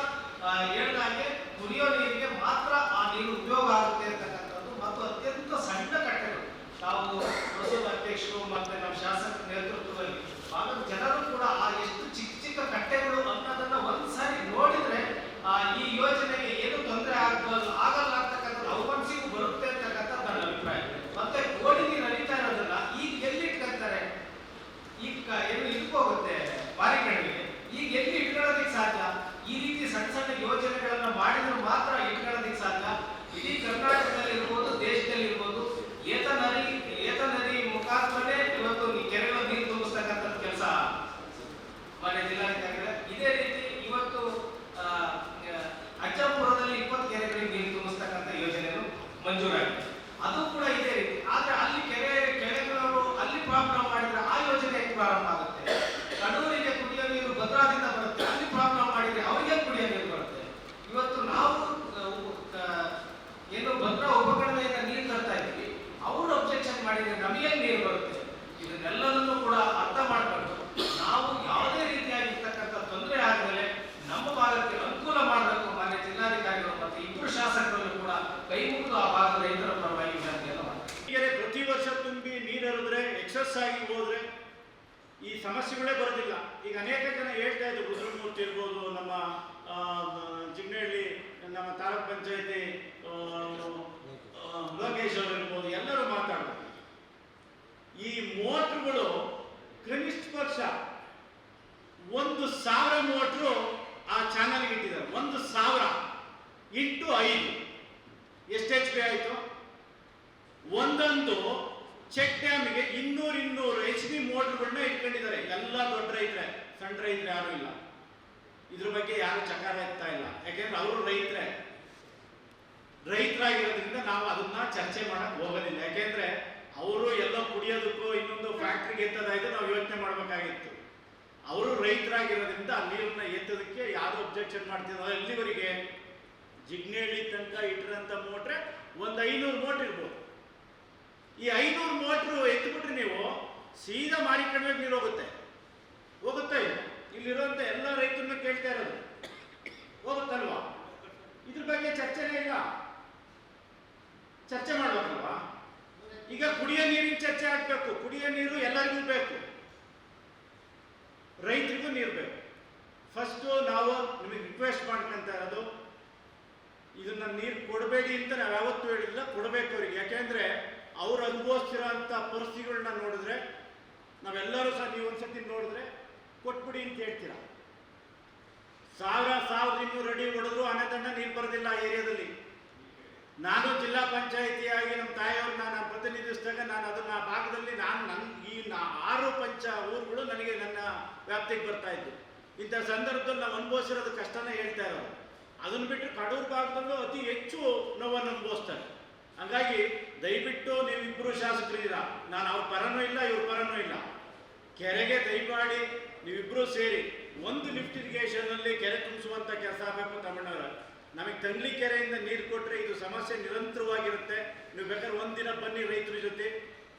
ಹೇಳ್ದಾಗೆ ಕುಡಿಯೋ ನೀರಿಗೆ ಮಾತ್ರ ಆ ನೀರು ಉಪಯೋಗ ಆಗುತ್ತೆ ಅಂತಕ್ಕಂಥದ್ದು ಮತ್ತು ಅತ್ಯಂತ ಸಣ್ಣ ಕಟ್ಟೆಗಳು ನಾವು ಪ್ರಸ್ತುತ ಅಧ್ಯಕ್ಷರು ಮತ್ತೆ ನಮ್ಮ ಶಾಸಕರ ನೇತೃತ್ವದಲ್ಲಿ ಭಾಗದ ಜನರು ಕೂಡ ಆ ಎಷ್ಟು ಚಿಕ್ಕ ಚಿಕ್ಕ ಕಟ್ಟೆಗಳು ಅನ್ನೋದನ್ನ ಒಂದ್ಸಾರಿ ನೋಡಿದ್ರೆ ಆ, ಈ ಯೋಜನೆಗೆ ಏನು ತೊಂದರೆ ಆಗ್ಬೋದು ಆಗಲ್ಲ ಅಂತಕ್ಕಂಥದ್ದು ಅವ್ರ ಮನಸ್ಸಿಗೂ ಬರುತ್ತೆ ಅಂತಕ್ಕಂಥದ್ದು ನನ್ನ ಅಭಿಪ್ರಾಯ ಮತ್ತೆ ಕೋಡಿ ನೀರು ಹರಿತಾ ಇರೋದನ್ನ ಈಗ ಎಲ್ಲಿ ಇಟ್ಕೊಂತಾರೆ ಈಗ ಕ- ಏನು ಇದಕ್ಕೋಗುತ್ತೆ ಬಾರಿಗಳಿಗೆ ಈಗ ಎಲ್ಲಿ ಇಟ್ಕೊಳ್ಳೋದಕ್ಕೆ ಸಾಧ್ಯ ಈ ರೀತಿ ಸಣ್ಣ ಸಣ್ಣ ಯೋಜನೆಗಳನ್ನ ಮಾಡಿದ್ರೆ ಮಾತ್ರ ಇಟ್ಕೊಳ್ಳೋದಕ್ಕೆ ಸಾಧ್ಯ ಇಡೀ ಕರ್ನಾಟಕದಲ್ಲಿ ಇರ್ಬೋದು ದೇಶದಲ್ಲಿ ಇರ್ಬೋದು ಏತ ನದಿ ಏತ ನದಿ ಮುಖಾಂತರನೇ ಇವತ್ತು ಈ ಕೆರೆಗಳ ನೀರು ತುಂಬಿಸ್ತಕ್ಕಂಥ ಕೆಲಸ ಮಾನ್ಯ ಜಿಲ್ಲಾಧಿಕಾರಿಗಳೇ ಇದೇ ರೀತಿ ಇವತ್ತು ಆ, ಆ, ಅಜ್ಜಂಪುರದಲ್ಲಿ ಇಪ್ಪತ್ತು ಕೆರೆಗಳಿಗೆ ನೀರು ತುಂಬಿಸ್ತಕ್ಕಂಥ ಯೋಜನೆಗಳು ಮಂಜೂರಾಗಿದೆ ಅದು ಕೂಡ ಇದೇ ರೀತಿ ಆದ್ರೆ ಅಲ್ಲಿ ಕೆರೆ ಕೆರೆಗಳು ಅಲ್ಲಿ ಪ್ರಾಬ್ಲಮ್ ಮಾಡಿದ್ರೆ ಆ ಯೋಜನೆ ಹೆಂಗ್ ಪ್ರಾರಂಭ ಆಗುತ್ತೆ ಕಡೂರಿಗೆ ಕುಡಿಯೋ ನೀರು ಭದ್ರಾದಿಂದ ಬರುತ್ತೆ ಅಲ್ಲಿ ಪ್ರಾಬ್ಲಮ್ ಮಾಡಿದ್ರೆ ಅವರಿಗೆ ಕುಡಿಯೋ ನೀರು ಬರುತ್ತೆ ಇವತ್ತು ನಾವು ಆ, ಉ- ಆ, ಏನು ಭದ್ರಾ ಉಪಕರಣದಿಂದ ನೀರು ತರ್ತಾ ಇದ್ದೀವಿ ಅವರು ಅಬ್ಜೆಕ್ಷನ್ ಮಾಡಿದ್ರೆ ನಮಗೆ ನೀರು ಬರುತ್ತೆ ಇದನ್ನೆಲ್ಲದನ್ನು ಕೂಡ ಅರ್ಥ ಮಾಡ್ಕೊಂಡು ನಾವು ಯಾವುದೇ ರೀತಿಯಾಗಿರ್ತಕ್ಕಂಥ ತೊಂದರೆ ಆದ್ಮೇಲೆ ನಮ್ಮ ಭಾಗಕ್ಕೆ ಅನುಕೂಲ ಮಾಡಬೇಕು ಮಾನ್ಯ ಜಿಲ್ಲಾಧಿಕಾರಿಗಳು ಮತ್ತು ಇಬ್ಬರು ಶಾಸಕರಲ್ಲೂ ಕೂಡ ಕೈ ಮುಗಿದು ಆ ಭಾಗದ ರೈತರ ಪರವಾಗಿ ವಿನಂತಿಯನ್ನು ಮಾಡ್ತೀನಿ ಕೆರೆ ಪ್ರತಿ ವರ್ಷ ತುಂಬಿ ನೀರು ಹರಿದ್ರೆ ಎಕ್ಸಸ್ ಆಗಿ ಹೋದ್ರೆ ಈ ಸಮಸ್ಯೆಗಳೇ ಬರೋದಿಲ್ಲ ಈಗ ಅನೇಕ ಜನ ಹೇಳ್ತಾ ಇದ್ರು ರುದ್ರಮೂರ್ತಿ ಇರ್ಬೋದು ನಮ್ಮ ಆ, ಚಿಕ್ಕನಹಳ್ಳಿ ನಮ್ಮ ತಾಲೂಕ್ ಪಂಚಾಯತಿ ಲೋಕೇಶ್ ಅವರು ಇರ್ಬೋದು ಎಲ್ಲರೂ ಮಾತಾಡೋದು ಈ ಮೋಟ್ರುಗಳು ಕನಿಷ್ಠ ಪಕ್ಷ ಒಂದು ಸಾವಿರ ಮೋಟ್ರು ಆ ಚಾನಲ್ಗೆ ಇಟ್ಟಿದ್ದಾರೆ. ಒಂದು ಸಾವಿರ ಇಂಟು ಐದು. ಎಷ್ಟು ಎಚ್ ಪಿ ಆಯಿತು? ಒಂದೊಂದು ಚೆಕ್ ಡ್ಯಾಮ್ಗೆ ಇನ್ನೂರು ಇನ್ನೂರು ಎಚ್ ಬಿ ಮೋಟ್ರ್ಗಳನ್ನ ಇಟ್ಕೊಂಡಿದ್ದಾರೆ. ಎಲ್ಲ ದೊಡ್ಡ ರೈತರೆ, ಸಣ್ಣ ರೈತರು ಯಾರು ಇಲ್ಲ. ಇದ್ರ ಬಗ್ಗೆ ಯಾರು ಚಕಾರ ಎತ್ತಾ ಇಲ್ಲ. ಯಾಕೆಂದ್ರೆ ಅವರು ರೈತರೇ. ರೈತರಾಗಿರೋದ್ರಿಂದ ನಾವು ಅದನ್ನ ಚರ್ಚೆ ಮಾಡಕ್ ಹೋಗೋದಿಲ್ಲ. ಯಾಕೆಂದ್ರೆ ಅವರು ಎಲ್ಲ ಕುಡಿಯೋದಕ್ಕೂ ಇನ್ನೊಂದು ಫ್ಯಾಕ್ಟ್ರಿಗೆ ಎತ್ತದಾಯ್ತು, ನಾವು ಯೋಚನೆ ಮಾಡ್ಬೇಕಾಗಿತ್ತು. ಅವರು ರೈತರಾಗಿರೋದ್ರಿಂದ ನೀರನ್ನ ಎತ್ತೋದಕ್ಕೆ ಯಾರು ಅಬ್ಜೆಕ್ಷನ್ ಮಾಡ್ತಿದ್ರು ಎಲ್ಲಿವರೆಗೆ ಜಿಗ್ನೇಳಿ ತನಕ ಇಟ್ಟಿರೋಂಥ ಮೋಟ್ರೆ ಒಂದು ಐನೂರು ಮೋಟ್ರ್ ಇರ್ಬೋದು. ಈ ಐನೂರು ಮೋಟ್ರು ಎತ್ಬಿಟ್ರೆ ನೀವು ಸೀದಾ ಮಾರಿಕಣಿವೆ ನೀರು ಹೋಗುತ್ತೆ. ಹೋಗುತ್ತೆ ಇಲ್ಲಿರುವಂಥ ಎಲ್ಲ ರೈತರನ್ನ ಕೇಳ್ತಾ ಇರೋದು. ಹೋಗುತ್ತಲ್ವಾ? ಇದ್ರ ಬಗ್ಗೆ ಚರ್ಚೆನೇ ಇಲ್ಲ. ಚರ್ಚೆ ಮಾಡ್ಬೇಕಲ್ವಾ? ಈಗ ಕುಡಿಯೋ ನೀರಿನ ಚರ್ಚೆ ಆಗ್ಬೇಕು. ಕುಡಿಯೋ ನೀರು ಎಲ್ಲರಿಗೂ ಬೇಕು. ರೈತರಿಗೂ ನೀರು ಬೇಕು. ಫಸ್ಟು ನಾವು ನಿಮಗೆ ರಿಕ್ವೆಸ್ಟ್ ಮಾಡ್ಕೊಂತ ಇರೋದು, ಇದನ್ನ ನೀರು ಕೊಡಬೇಡಿ ಅಂತ ನಾವು ಯಾವತ್ತು ಹೇಳಿಲ್ಲ, ಕೊಡಬೇಕು ಅವ್ರಿಗೆ. ಯಾಕೆಂದರೆ ಅವ್ರು ಅನುಭವಿಸ್ತಿರೋ ಅಂತ ಪರಿಸ್ಥಿತಿಗಳನ್ನ ನೋಡಿದ್ರೆ, ನಾವೆಲ್ಲರೂ ಸಹ ನೀವು ಒಂದ್ಸತಿ ನೋಡಿದ್ರೆ ಕೊಟ್ಬಿಡಿ ಅಂತ ಹೇಳ್ತೀರ? ಸಾವಿರ, ಸಾವಿರದ ಇನ್ನೂರು ಅಡಿ ಹೊಡೆದ್ರು ಅನೆತಂಡ ನೀರು ಬರೋದಿಲ್ಲ ಆ ಏರಿಯಾದಲ್ಲಿ. ನಾನು ಜಿಲ್ಲಾ ಪಂಚಾಯಿತಿಯಾಗಿ ನಮ್ಮ ತಾಯಿಯವ್ರನ್ನ ನಾನು ಪ್ರತಿನಿಧಿಸಿದಾಗ ನಾನು ಅದನ್ನ ಆ ಭಾಗದಲ್ಲಿ ನಾನು ನನ್ನ ಈ ಆರು ಪಂಚ ಊರುಗಳು ನನಗೆ ನನ್ನ ವ್ಯಾಪ್ತಿಗೆ ಬರ್ತಾ ಇತ್ತು ಇಂಥ ಸಂದರ್ಭದಲ್ಲಿ ನಾವು ಅನುಭವಿಸಿರೋದು ಕಷ್ಟನೇ ಹೇಳ್ತಾ ಇರೋದು. ಅದನ್ನು ಬಿಟ್ಟು ಕಡೂರು ಭಾಗದಲ್ಲೂ ಅತಿ ಹೆಚ್ಚು ನೋವನ್ನು ಅನುಭವಿಸ್ತಾರೆ. ಹಂಗಾಗಿ ದಯವಿಟ್ಟು ನೀವಿಬ್ಬರು ಶಾಸಕರಿದ್ದೀರಾ ನಾನು ಅವ್ರ ಪರನೂ ಇಲ್ಲ, ಇವ್ರ ಪರನೂ ಇಲ್ಲ. ಕೆರೆಗೆ ದಯಮಾಡಿ ನೀವಿಬ್ಬರೂ ಸೇರಿ ಒಂದು ಲಿಫ್ಟ್ ಇರಿಗೇಷನ್ ಅಲ್ಲಿ ಕೆರೆ ತುಂಬಿಸುವಂತ ಕೆಲಸ ಆಗಬೇಕು ತಮಿಳ್ನವರ ನಮಗೆ ತಂಗ್ಲಿ ಕೆರೆಯಿಂದ ನೀರು ಕೊಟ್ಟರೆ ಇದು ಸಮಸ್ಯೆ ನಿರಂತರವಾಗಿರುತ್ತೆ. ನೀವು ಬೇಕಾದ್ರೆ ಒಂದಿನ ಬನ್ನಿ ರೈತರ ಜೊತೆ.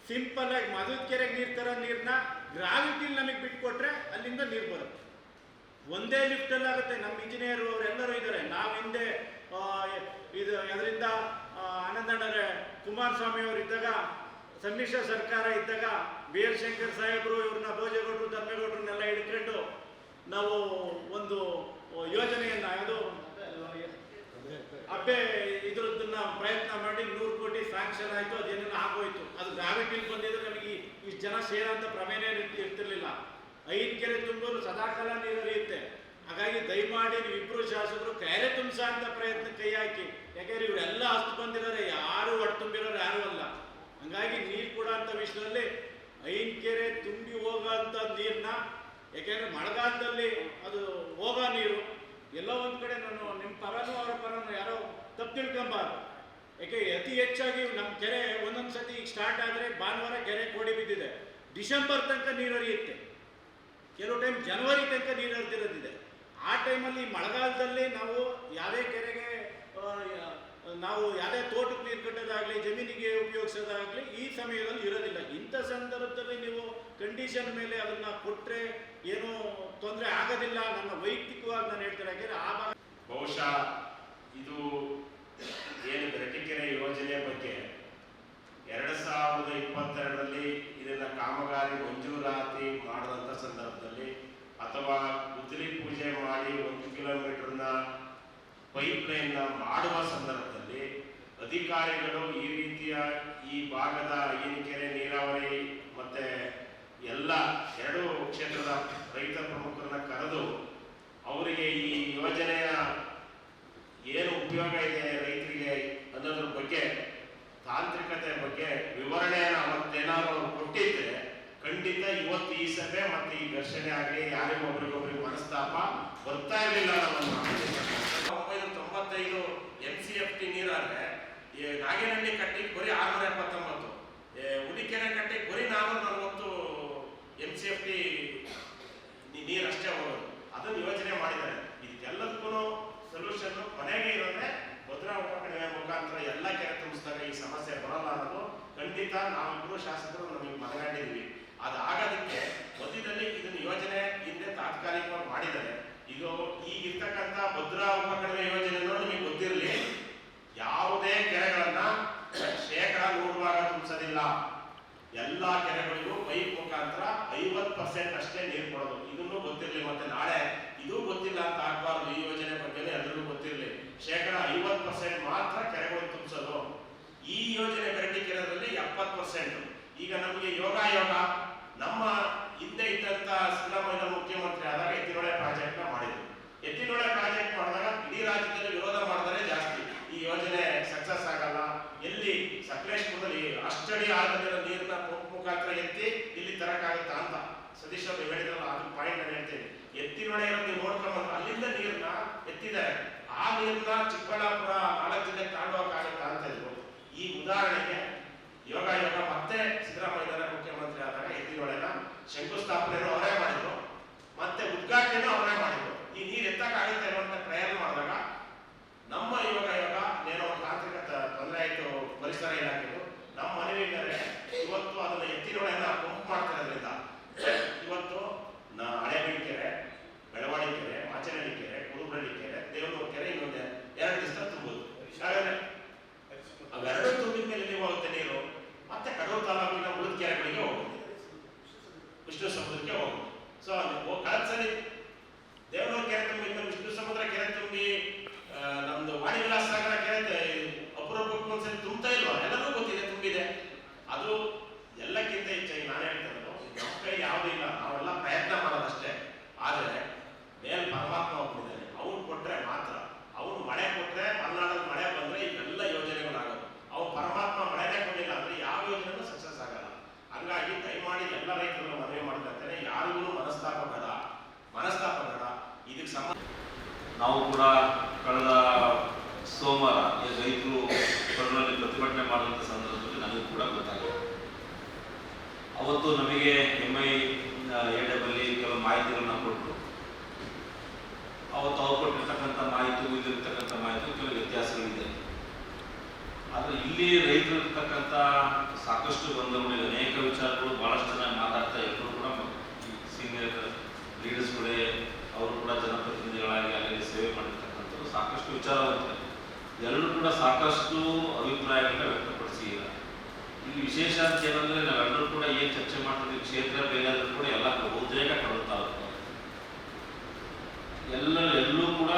ಸಿಂಪಲ್ ಆಗಿ ಮಧುದ ಕೆರೆಗೆ ನೀರು ತರೋ ನೀರನ್ನ ಗ್ರಾವಿಟಿಲಿ ನಮಗೆ ಬಿಟ್ಕೊಟ್ರೆ ಅಲ್ಲಿಂದ ನೀರು ಬರುತ್ತೆ. ಒಂದೇ ಲಿಫ್ಟ್ ಅಲ್ಲಿ ಆಗುತ್ತೆ. ನಮ್ಮ ಇಂಜಿನಿಯರ್ ಅವರೆಲ್ಲರೂ ಇದ್ದಾರೆ ನಾವು ಹಿಂದೆ ಇದು ಅದರಿಂದ ಆನಂದಣ್ಣರೇ ಕುಮಾರಸ್ವಾಮಿ ಅವರು ಇದ್ದಾಗ, ಸಮ್ಮಿಶ್ರ ಸರ್ಕಾರ ಇದ್ದಾಗ ಬಿ ಎಲ್ ಶಂಕರ್ ಸಾಹೇಬರು ಇವ್ರನ್ನ ಭೋಜೇಗೌಡರು, ಧರ್ಮೇಗೌಡರನ್ನೆಲ್ಲ ಹಿಡ್ಕೊಂಡು ನಾವು ಒಂದು ಯೋಜನೆಯನ್ನ, ಯಾವುದು ಅಬ್ಬೆ, ಇದ್ರದ್ದನ್ನ ಪ್ರಯತ್ನ ಮಾಡಿ ನೂರು ಕೋಟಿ ಸ್ಯಾಂಕ್ಷನ್ ಆಯ್ತು ಅದೇನೇನು ಆಗೋಯ್ತು. ಅದು ಗ್ರಾವಿಟಿಲಿ ಬಂದಿದ್ರೆ ನಮಗೆ ಇಷ್ಟು ಜನ ಸೇರಂತ ಪ್ರಮೇಯ ಇರ್ತಿ- ಇರ್ತಿರ್ಲಿಲ್ಲ. ಐದು ಕೆರೆ ತುಂಬೋರು ಸದಾಕಾಲ ನೀರು ಹರಿಯುತ್ತೆ ಹಾಗಾಗಿ ದಯಮಾಡಿ ನೀವು ಇಬ್ರು ಶಾಸಕರು ಕೈರೆ ತುಂಬಿಸ ಅಂತ ಪ್ರಯತ್ನ ಕೈ ಹಾಕಿ. ಯಾಕಂದ್ರೆ ಇವರೆಲ್ಲ ಹಸ್ತು ಬಂದಿರೋರೆ, ಯಾರು ಒಟ್ಟು ತುಂಬಿರೋರು ಯಾರು ಅಲ್ಲ. ಹಂಗಾಗಿ ನೀರು ಕೂಡ ಅಂತ ವಿಷಯದಲ್ಲಿ ಐನ್ ಕೆರೆ ತುಂಬಿ ಹೋಗೋ ಅಂತ ನೀರನ್ನ ಯಾಕೆಂದ್ರೆ ಮಳೆಗಾಲದಲ್ಲಿ ಅದು ಹೋಗೋ ನೀರು ಎಲ್ಲೋ ಒಂದು ಕಡೆ ನಾನು ನಿಮ್ಮ ಪರನೂ ಅವರ ಪರನೂ ಯಾರೋ ತಪ್ಪು ತಿಳ್ಕೊಂಬಾರ್ದು. ಯಾಕೆ ಅತಿ ಹೆಚ್ಚಾಗಿ ನಮ್ಮ ಕೆರೆ ಒಂದೊಂದು ಸತಿ ಈಗ ಸ್ಟಾರ್ಟ್ ಆದರೆ ಭಾನುವಾರ ಕೆರೆ ಕೋಡಿ ಬಿದ್ದಿದೆ. ಡಿಸೆಂಬರ್ ತನಕ ನೀರು ಹರಿಯುತ್ತೆ. ಕೆಲವು ಟೈಮ್ ಜನವರಿ ತನಕ ನೀರು ಹರಿದಿರೋದಿದೆ. ಆ ಟೈಮಲ್ಲಿ ಮಳೆಗಾಲದಲ್ಲಿ ನಾವು ಯಾವುದೇ ಕೆರೆಗೆ ನಾವು ಯಾವುದೇ ತೋಟಕ್ಕೆ ನೀರು ಕಟ್ಟೋದಾಗಲಿ, ಜಮೀನಿಗೆ ಉಪಯೋಗಿಸೋದಾಗಲಿ ಈ ಸಮಯದಲ್ಲಿ ಇರೋದಿಲ್ಲ. ಇಂಥ ಸಂದರ್ಭದಲ್ಲಿ ನೀವು ಕಂಡೀಷನ್ ಮೇಲೆ ಅದನ್ನ ಕೊಟ್ಟರೆ ಏನು ತೊಂದರೆ ಆಗೋದಿಲ್ಲ ನನ್ನ ವೈಯಕ್ತಿಕವಾಗಿ ನಾನು ಹೇಳ್ತೇನೆ ಯಾಕೆಂದ್ರೆ ಆ ಬಹುಶಃ ಇದು ಏನು ಬೆರಟಿಕೆರೆ ಯೋಜನೆ ಬಗ್ಗೆ ಎರಡು ಸಾವಿರದ ಇಪ್ಪತ್ತೆರಡರಲ್ಲಿ ಇದನ್ನ ಕಾಮಗಾರಿ ಮಂಜೂರಾತಿ ಮಾಡಿದಂಥ ಸಂದರ್ಭದಲ್ಲಿ ಅಥವಾ ಗುದ್ದಲಿ ಪೂಜೆ ಮಾಡಿ ಒಂದು ಕಿಲೋಮೀಟರ್ನ ಪೈಪ್ ಲೈನ್ನ ಮಾಡುವ ಸಂದರ್ಭದಲ್ಲಿ ಅಧಿಕಾರಿಗಳು ಈ ರೀತಿಯ ಈ ಭಾಗದ ಈನಕೆರೆ ನೀರಾವರಿ ಮತ್ತೆ ಎಲ್ಲ ಎರಡು ಕ್ಷೇತ್ರದ ರೈತ ಪ್ರಮುಖರನ್ನ ಕರೆದು ಅವರಿಗೆ ಈ ಯೋಜನೆಯ ಏನು ಉಪಯೋಗ ಇದೆ ರೈತರಿಗೆ ಅನ್ನೋದ್ರ ಬಗ್ಗೆ, ತಾಂತ್ರಿಕತೆ ಬಗ್ಗೆ ವಿವರಣೆಯನ್ನು ಅವತ್ತೇನಾದ್ರು ಕೊಟ್ಟಿದ್ರೆ ಖಂಡಿತ ಇವತ್ತು ಈ ಸಭೆ ಮತ್ತೆ ಈ ಘರ್ಷಣೆ ಆಗಲಿ, ಯಾರಿಗೂ ಒಬ್ರಿಗೊಬ್ರಿಗೆ ಮನಸ್ತಾಪ ಬರ್ತಾ ಇರಲಿಲ್ಲ ನಮ್ಮ ಒಂಬೈನೂರ ತೊಂಬತ್ತೈದು ಎಂ ಸಿ ಎಫ್ ಟಿ ನೀರಾದ್ರೆ ನಾಗೇನಹಳ್ಳಿ ಕಟ್ಟಿಗೆ ಬರೀ ಆರ್ನೂರ ಎಪ್ಪತ್ತೊಂಬತ್ತು ಉಡಿಕೆರೆ ಕಟ್ಟಿಗೆ ಬರೀ ನಾನ್ನೂರ ನಲವತ್ತು ಎಂ ಸಿ ಎಫ್ ಟಿ ನೀರು ಅಷ್ಟೇ ಹೋಗೋದು. ಅದನ್ನು ಯೋಚನೆ ಮಾಡಿದ್ದಾರೆ. ಇದಕ್ಕೆಲ್ಲದಕ್ಕೂ ಸೊಲ್ಯೂಷನ್ ಕೊನೆಗೆ ಇರೋದ್ರೆ ಭದ್ರಾ ಉಪಕರಣೆ ಮುಖಾಂತರ ಎಲ್ಲ ಕೆರೆ ತುಂಬಿಸಿದಾಗ ಈ ಸಮಸ್ಯೆ ಬರಲ್ಲ ಅನ್ನೋದು ಖಂಡಿತ ನಾವಿಬ್ಬರು ಶಾಸಕರು ನಮಗೆ ಮನಗಂಡಿದ್ವಿ ಅದಾಗೋದಕ್ಕೆ ಮಧ್ಯದಲ್ಲಿ ಇದನ್ನ ಯೋಜನೆ ಹಿಂದೆ ತಾತ್ಕಾಲಿಕವಾಗಿ ಮಾಡಿದ್ದಾರೆ. ಇದು ಈಗಿರ್ತಕ್ಕಂಥ ಭದ್ರಾ ಉಪಕರಣೆ ಯೋಜನೆನೂ ನಿಮಗೆ ಗೊತ್ತಿರಲಿ. ಯಾವುದೇ ಕೆರೆಗಳನ್ನ ಶೇಕಡ ನೂರು ಭಾಗ ತುಂಬಿಸೋದಿಲ್ಲ. ಎಲ್ಲಾ ಕೆರೆಗಳಿಗೂ ಪೈಪ್ ಮುಖಾಂತರ ಐವತ್ ಪರ್ಸೆಂಟ್ ಅಷ್ಟೇ ನೀರು ಕೊಡೋದು. ಇದನ್ನು ಗೊತ್ತಿರಲಿ ಮತ್ತೆ ನಾಳೆ ಇದು ಗೊತ್ತಿಲ್ಲ ಅಂತ ಆಗ್ಬಾರ್ದು. ಈ ಯೋಜನೆ ಬಗ್ಗೆ ಎಲ್ಲರಿಗೂ ಗೊತ್ತಿರಲಿ. ಶೇಕಡ ಐವತ್ ಪರ್ಸೆಂಟ್ ಮಾತ್ರ ಕೆರೆಗಳು ತುಂಬಿಸೋದು. ಈ ಯೋಜನೆ ಗರಟಿ ಕೆರೆದಲ್ಲಿ ಎಪ್ಪತ್ ಪರ್ಸೆಂಟ್ ಈಗ ನಮಗೆ ಯೋಗ ಯೋಗ ನಮ್ಮ ಹಿಂದೆ ಇದ್ದಂತ ಸಿದ್ದರಾಮಯ್ಯ ಮುಖ್ಯಮಂತ್ರಿ ಆದಾಗ ಎತ್ತಿನೊಳೆ ಪ್ರಾಜೆಕ್ಟ್ನ ಮಾಡಿದ್ರು. ಎತ್ತಿನೊಳೆ ಪ್ರಾಜೆಕ್ಟ್ ಮಾಡಿದಾಗ ಇಡೀ ರಾಜ್ಯದಲ್ಲಿ ವಿರೋಧ ಮಾಡಿದರೆ ಜಾಸ್ತಿ ಈ ಯೋಜನೆ ಸಕ್ಸಸ್ ಆಗಲ್ಲ ಎಲ್ಲಿ ಸಕಲೇಶ್ಪುರದಲ್ಲಿ ಅಷ್ಟಡಿ ಆಳದಲ್ಲಿರೋ ನೀರನ್ನ ಪಂಪ್ ಮುಖಾಂತರ ಎತ್ತಿ ಇಲ್ಲಿ ತರಕಾಗುತ್ತಾ ಅಂತ ಸತೀಶ್ ಅವರು ಹೇಳಿದ್ರಲ್ಲ ಅದು ಪಾಯಿಂಟ್ ನಾನು ಹೇಳ್ತೀನಿ ಎತ್ತಿನೊಳೆ ಇರೋ ನೀವು ನೋಡ್ಕೊಂಡ್ಬಂದ್ರೆ ಅಲ್ಲಿಂದ ನೀರನ್ನ ಎತ್ತಿದ್ದಾರೆ ನೀರನ್ನ ಚಿಕ್ಕಬಳ್ಳಾಪುರ ನಾಲ್ಕು ಜಿಲ್ಲೆಗೆ ತಗೊಂಡೋಗಕ್ಕಾಗತ್ತಾ ಅಂತ ಇದ್ರು ಈ ಉದಾಹರಣೆಗೆ ಯೋಗ ಯೋಗ ಮತ್ತೆ ಸಿದ್ದರಾಮಯ್ಯ ಮುಖ್ಯಮಂತ್ರಿ ಆದಾಗ ಎತ್ತಿನೊಳೆನ ಶಂಕುಸ್ಥಾಪನೆಯನ್ನು ಅವರೇ ಮಾಡಿದ್ರು, ಮತ್ತೆ ಉದ್ಘಾಟನೆಯನ್ನು ಅವರೇ ಮಾಡಿದ್ರು. ಈ ನೀರು ಎತ್ತಕ್ಕಾಗುತ್ತೆ ಅನ್ನುವಂಥ ಪ್ರಯತ್ನ ಮಾಡಿದಾಗ ನಮ್ಮ ಯೋಗ ಯೋಗ ಏನೋ ಒಂದು ತಾಂತ್ರಿಕ ತ- ತೊಂದರೆ ಆಯಿತು ಪರಿಸರ ಇಲಾಖೆದು ನಮ್ಮ ಮನವಿ ಮೇಲೆ ಇವತ್ತು ಅದನ್ನ ಎತ್ತಿನೊಳೆಯನ್ನ ಪಂಪ್ ಮಾಡ್ತಿರೋದ್ರಿಂದ ಇವತ್ತು ನ ಹಳೆಬೀಡು ಕೆರೆ ಬೆಳವಾಡಿ ಕೆರೆ ಮಾಚನಹಳ್ಳಿ ಕೆರೆ ಕುರುಬರಳ್ಳಿ ಕೆರೆ ದೇವನೂರು ಕೆರೆ ಇನ್ನೊಂದು ಎರಡು ದಿವಸ ತುಂಬುದು ಹಾಗಾದ್ರೆ ಅವೆರಡು ತುಂಬಿದ ಮೇಲೆ ಎಲ್ಲಿಗೆ ಹೋಗುತ್ತೆ ನೀರು ಮತ್ತೆ ಕಡೂರು ತಾಲೂಕಿನ ಉಳಿದ ಕೆರೆಗಳಿಗೆ ಹೋಗುತ್ತೆ ವಿಷ್ಣು ಸಮುದ್ರಕ್ಕೆ ಹೋಗುತ್ತೆ ಸೊ ಕಳೆದ ಸರಿ ದೇವನೂರು ಕೆರೆ ತುಂಬಿದ್ಮೇಲೆ ವಿಷ್ಣು ಸಮುದ್ರ ಕೆರೆ ತುಂಬಿ ಆ, ನಮ್ದು ವಾಣಿ ವಿಲಾಸ ಸಾಗರ ಕೆರೆ ತ- ಅಪರೂಪಕ್ಕೆ ಒಂದ್ಸರಿ ತುಂಬ್ತಾ ಇಲ್ವಾ ಎಲ್ಲರಿಗೂ ಗೊತ್ತಿದೆ ತುಂಬಿದೆ ಅದು ಎಲ್ಲಕ್ಕಿಂತ ಹೆಚ್ಚಾಗಿ ನಾನು ಹೇಳ್ತಾ ಇರೋದು ನಮ್ಮ ಕೈ ಯಾವುದೂ ಇಲ್ಲ ನಾವೆಲ್ಲ ಪ್ರಯತ್ನ ಮಾಡೋದಷ್ಟೇ ಆದರೆ ಮೇಲ್ ಪರಮಾತ್ಮ ಒಪ್ಪಿದ್ದಾನೆ ಅವನು ಕೊಟ್ರೆ ಮಾತ್ರ ಅವನು ಮಳೆ ಕೊಟ್ರೆ ಮಲೆನಾಡಲ್ಲಿ ಮಳೆ ಬಂದ್ರೆ ಇವೆಲ್ಲ ಯೋಜನೆಗಳಾಗೋದು ಅವ್ನು ಪರಮಾತ್ಮ ಮಳೆನೇ ಕೊಡಲಿಲ್ಲ ಅಂದ್ರೆ ಯಾವ ಯೋಜನೆನೂ ಸಕ್ಸಸ್ ಆಗಲ್ಲ ಹಂಗಾಗಿ ದಯಮಾಡಿ ಎಲ್ಲ ರೈತರನ್ನು ಮನವಿ ಮಾಡ್ಕೊಳ್ತೇನೆ ಯಾರಿಗೂ ಮನಸ್ತಾಪ ಬೇಡ ಮನಸ್ತಾಪ ಬೇಡ ಇದಕ್ಕೆ ಸಂಬಂಧ ನಾವು ಕೂಡ ಕಳೆದ ಸೋಮವಾರ ಈ ರೈತರು ಕರ್ನೂಲಿ ಪ್ರತಿಭಟನೆ ಮಾಡಿದಂಥ ಸಂದರ್ಭದಲ್ಲಿ ನನಗೂ ಕೂಡ ಗೊತ್ತಾಗಿದೆ ಅವತ್ತು ನಮಗೆ ಎಂ ಐ ಎಡಬಲ್ಲಿ ಕೆಲವು ಮಾಹಿತಿಗಳನ್ನ ಅವತ್ತು ಅವ್ರು ಕೊಟ್ಟಿರ್ತಕ್ಕಂಥ ಮಾಹಿತಿ ಇಲ್ಲಿರ್ತಕ್ಕಂಥ ಮಾಹಿತಿ, ಕೆಲವು ವ್ಯತ್ಯಾಸಗಳಿದೆ. ಆದರೆ ಇಲ್ಲಿ ರೈತರು ಇರ್ತಕ್ಕಂಥ ಸಾಕಷ್ಟು ಮೇಲೆ ಅನೇಕ ವಿಚಾರಗಳು ಬಹಳಷ್ಟು ಜನ ಮಾತಾಡ್ತಾ ಇದ್ರು ಕೂಡ ಸೀನಿಯರ್ ಲೀಡರ್ಸ್ಗಳೇ ಅವರು ಕೂಡ ಜನಪ್ರತಿನಿಧಿಗಳಾಗಿ ಅಲ್ಲಿ ಸೇವೆ ಮಾಡಿರ್ತಕ್ಕಂಥದ್ದು ಸಾಕಷ್ಟು ವಿಚಾರವಾಗುತ್ತೆ ಎಲ್ಲರೂ ಕೂಡ ಸಾಕಷ್ಟು ಅಭಿಪ್ರಾಯಗಳನ್ನ ವ್ಯಕ್ತಪಡಿಸಿದ್ದಾರೆ ಇಲ್ಲಿ ವಿಶೇಷ ಅಂತ ಏನಂದ್ರೆ ನಾವೆಲ್ಲರೂ ಕೂಡ ಏನು ಚರ್ಚೆ ಮಾಡ್ತೀವಿ, ಕ್ಷೇತ್ರ, ಬೇರೆ ಕೂಡ ಎಲ್ಲ ಕಡೂರು ತಾಲೂಕು ಎಲ್ಲ ಎಲ್ಲೂ ಕೂಡ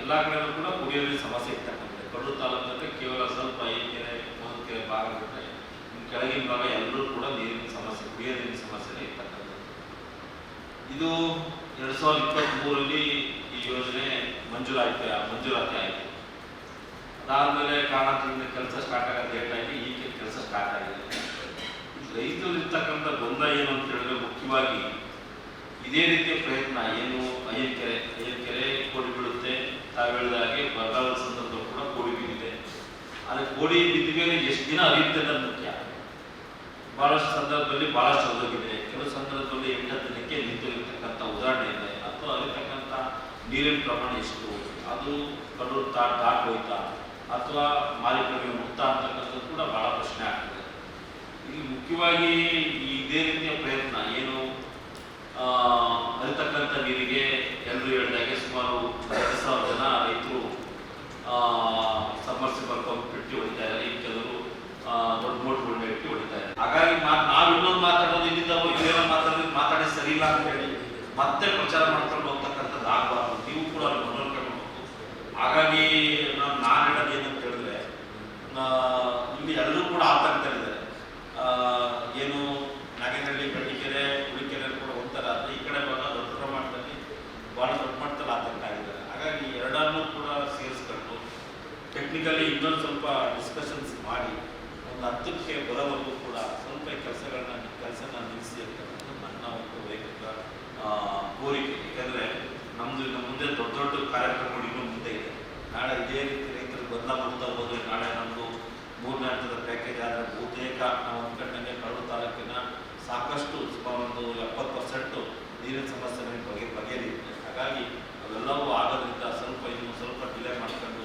ಎಲ್ಲ ಕಡೆಯಲ್ಲೂ ಕೂಡ ಕುಡಿಯೋ ನೀರಿನ ಸಮಸ್ಯೆ ಇರ್ತಕ್ಕಂಥದ್ದು. ಕಡೂರು ತಾಲೂಕು ಅಂದ್ರೆ ಕೇವಲ ಸ್ವಲ್ಪ ಐಕೆರೆ ಕೆರೆ ಭಾಗ ಬಿಟ್ಟರೆ ಇನ್ನು ಕೆಳಗಿನ ಭಾಗ ಎಲ್ಲರೂ ಕೂಡ ನೀರಿನ ಸಮಸ್ಯೆ ಕುಡಿಯೋ ನೀರಿನ ಸಮಸ್ಯೆ ಇರ್ತಕ್ಕಂಥದ್ದು. ಇದು ಎರಡು ಸಾವಿರದ ಇಪ್ಪತ್ತ್ ಮೂರರಲ್ಲಿ ಈ ಯೋಜನೆ ಮಂಜೂರಾಯ್ತು, ಮಂಜೂರಾತಿ ಆಯಿತು. ಅದಾದ್ಮೇಲೆ ಕಾರಣದಿಂದ ಕೆಲಸ ಸ್ಟಾರ್ಟ್ ಆಗೋದು ಲೇಟ್ ಈಗ ಕೆಲಸ ಸ್ಟಾರ್ಟ್ ಆಗಿದೆ ರೈತರು ಇರ್ತಕ್ಕಂಥ ಗೊಂದಲ ಏನು ಅಂತ ಹೇಳಿದ್ರೆ ಮುಖ್ಯವಾಗಿ ಇದೇ ರೀತಿಯ ಪ್ರಯತ್ನ ಏನು ಅಯ್ಯಕೆರೆ ಅಯ್ಯಕೆರೆ ಕೋಡಿ ಬೀಳುತ್ತೆ. ಹೇಳಿದ ಹಾಗೆ ಬರಗಾಲದ ಸಂದರ್ಭ ಕೂಡ ಕೋಡಿ ಬಿದ್ದಿದೆ ಆದರೆ ಕೋಡಿ ಬಿದ್ದ ಎಷ್ಟು ದಿನ ಹರಿಯುತ್ತೆ ಅನ್ನೋದು ಮುಖ್ಯ. ಬಹಳಷ್ಟು ಸಂದರ್ಭದಲ್ಲಿ ಬಹಳಷ್ಟು ಒದಗಿದೆ. ಕೆಲವು ಸಂದರ್ಭದಲ್ಲಿ ಎಂಟು ದಿನಕ್ಕೆ ನಿಂತಿರತಕ್ಕಂಥ ಉದಾಹರಣೆ ಇದೆ. ಅಥವಾ ಅಲ್ಲಿರ್ತಕ್ಕಂಥ ನೀರಿನ ಪ್ರಮಾಣ ಎಷ್ಟು? ಅದು ಕಡೂರು ತಾ ಹೋಯ್ತಾ ಅಥವಾ ಮಾಲೀಕರಿಗೆ ಮುಕ್ತ ಅಂತಕ್ಕಂಥದ್ದು ಕೂಡ ಬಹಳ ಪ್ರಶ್ನೆ ಆಗ್ತದೆ. ಇಲ್ಲಿ ಮುಖ್ಯವಾಗಿ ಇದೇ ರೀತಿಯ ಪ್ರಯತ್ನ ಏನು? ಹರಿತಕ್ಕಂಥ ನೀರಿಗೆ ಎಲ್ಲರೂ ಹೇಳಿದಾಗೆ ಸುಮಾರು ಎರಡು ಸಾವಿರ ಜನ ರೈತರು ಸಮ್ಮರ್ಸಿಬಲ್ ಪಂಪ್ ಇಟ್ಟು ಹೊಡಿತಾ ಇದ್ದಾರೆ. ಇನ್ನು ಕೆಲವರು ದೊಡ್ಡ ದೊಡ್ಡ ಮೋಟ್ಗಳನ್ನ ಇಟ್ಟು ಹೊಡಿತಾ ಇದ್ದಾರೆ. ಹಾಗಾಗಿ ನಾವು ಇನ್ನೊಂದು ಮಾತಾಡೋದು ಇಲ್ಲಿಂದ ಇಲ್ಲೆಲ್ಲ ಮಾತಾಡೋದು ಮಾತಾಡಿ ಸರಿ ಇಲ್ಲ ಅಂತ ಹೇಳಿ ಮತ್ತೆ ಪ್ರಚಾರ ಮಾಡ್ಕೊಂಡು ಹೋಗ್ತಕ್ಕಂಥದ್ದು ಆಗಬಾರ್ದು. ನೀವು ಕೂಡ ಅಲ್ಲಿ ಮನವರಿಕೆ ಮಾಡಬೇಕು. ಹಾಗಾಗಿ ನಾನು ನಾನು ಹೇಳೋದು ಏನಂತ ಹೇಳಿದ್ರೆ ನಾ- ಇಲ್ಲಿ ಎಲ್ಲರೂ ಕೂಡ ಆತಂಕದಲ್ಲಿದ್ದಾರೆ ಆ, ಏನು ನಾಗೇನಹಳ್ಳಿ ಬೆಳ್ಳಿಕೆರೆ ಹುಳಿಕೆರೆ ಕೂಡ ಒಂಥರ ಆದರೆ ಈ ಕಡೆ ಭಾಗ ದೊಡ್ಡ ಪ್ರಮಾಣದಲ್ಲಿ ಭಾಳ ದೊಡ್ಡ ಮಟ್ಟದಲ್ಲಿ ಆತಂಕ ಆಗಿದ್ದಾರೆ ಹಾಗಾಗಿ ಎರಡನ್ನೂ ಕೂಡ ಸೇರಿಸ್ಕೊಂಡು ಟೆಕ್ನಿಕಲಿ ಇನ್ನೊಂದು ಸ್ವಲ್ಪ ಡಿಸ್ಕಷನ್ಸ್ ಮಾಡಿ, ಒಂದು ಹತ್ತಕ್ಕೆ ಬರೋವರೆಗೂ ಕೂಡ ಸ್ವಲ್ಪ ಕೆಲಸಗಳನ್ನ ಕೆಲಸನ ನಿಲ್ಲಿಸಿ ಅಂತಕ್ಕಂಥದ್ದು ನನ್ನ ಒಂದು ವೈಯಕ್ತಿಕ ಕೋರಿಕೆ. ಯಾಕಂದರೆ ನಮ್ಮದು ಇನ್ನು ಮುಂದೆ ದೊಡ್ಡ ದೊಡ್ಡ ಕಾರ್ಯಕ್ರಮಗಳು ಇನ್ನೂ ಮುಂದೆ ಇದೆ. ನಾಳೆ ಇದೇ ರೀತಿ ರೈತರು ಬಂದ ಮಾಡ್ತಾ ಹೋದರೆ ನಾಳೆ ನಮ್ಮದು ಮೂರನೇ ಹಂತದ ಪ್ಯಾಕೇಜ್ ಆದರೆ ಬಹುತೇಕ ನಾವು ಅಂದ್ಕೊಂಡಂಗೆ ಕಡೂರು ತಾಲೂಕಿನ ಸಾಕಷ್ಟು ಸುಮಾರು ಒಂದು ಎಪ್ಪತ್ತು ಪರ್ಸೆಂಟು ನೀರಿನ ಸಮಸ್ಯೆ ನಮಗೆ ಬಗೆ, ಬಗೆಹರಿಯುತ್ತೆ. ಹಾಗಾಗಿ ಅವೆಲ್ಲವೂ ಆಗೋದ್ರಿಂದ ಸ್ವಲ್ಪ ಇನ್ನು ಸ್ವಲ್ಪ ಡಿಲೇ ಮಾಡ್ಕೊಂಡು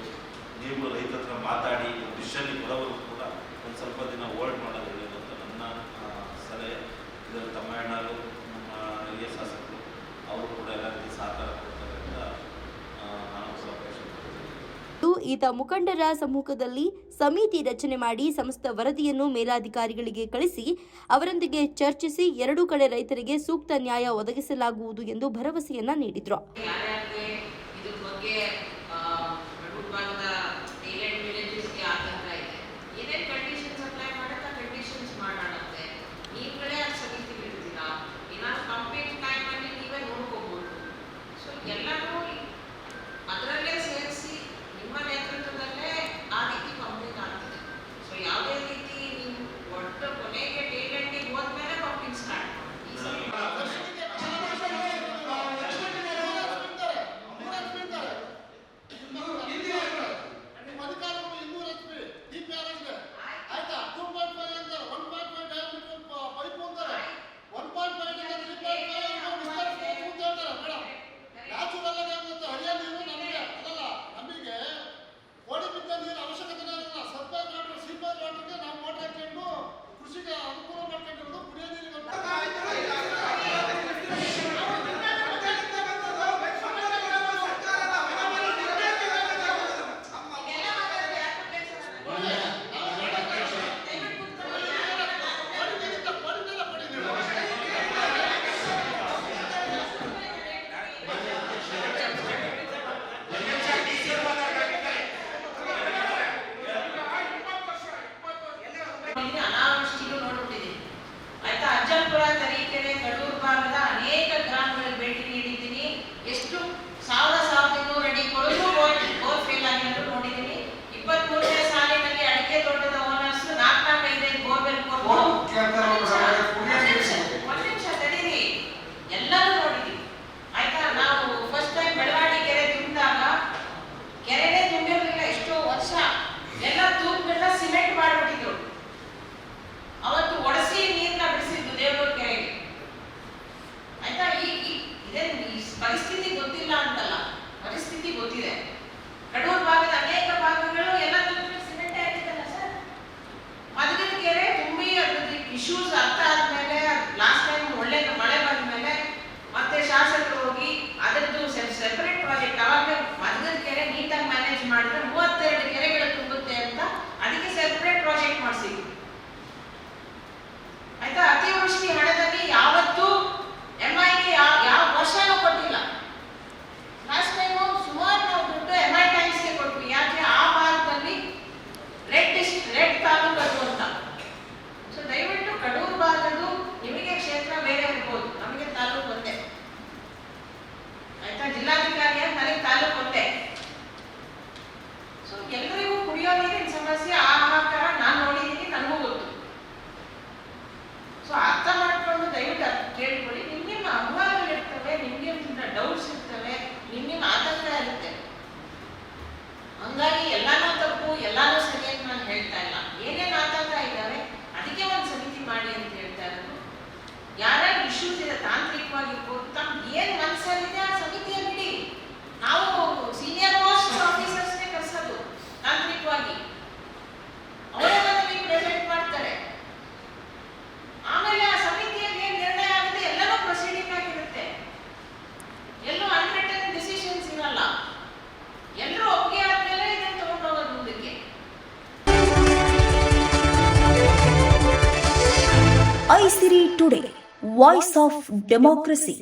ನೀವು ರೈತರ ಹತ್ರ ಮಾತಾಡಿ ಡಿಸಿಷನ್ಗೆ ಬರೋವರೆಗೂ ಕೂಡ ಒಂದು ಸ್ವಲ್ಪ ದಿನ ಹೋಲ್ಡ್ ಮಾಡೋದು ಒಳ್ಳೆಯದು ಅಂತ ನನ್ನ ಆ, ಸಲಹೆ ಇದರಲ್ಲಿ ತಮ್ಮಣ್ಣರು ನಮ್ಮ ಹಿರಿಯ ಶಾಸಕರು ಅವರು ಕೂಡ ಎಲ್ಲ ರೀತಿ ಸಹಕಾರ ಕೊಡ್ತಾರೆ ಅಂತ ಆ, ನಾನು ಕೂಡ ಅಪೇಕ್ಷೆ ಪಡ್ತೀನಿ. ಈತ ಮುಖಂಡರ ಸಮ್ಮುಖದಲ್ಲಿ ಸಮಿತಿ ರಚನೆ ಮಾಡಿ ಸಮಸ್ತ ವರದಿಯನ್ನು ಮೇಲಾಧಿಕಾರಿಗಳಿಗೆ ಕಳಿಸಿ, ಅವರೊಂದಿಗೆ ಚರ್ಚಿಸಿ ಎರಡೂ ಕಡೆ ರೈತರಿಗೆ ಸೂಕ್ತ ನ್ಯಾಯ ಒದಗಿಸಲಾಗುವುದು ಎಂದು ಭರವಸೆಯನ್ನ ನೀಡಿದ್ರು. democracy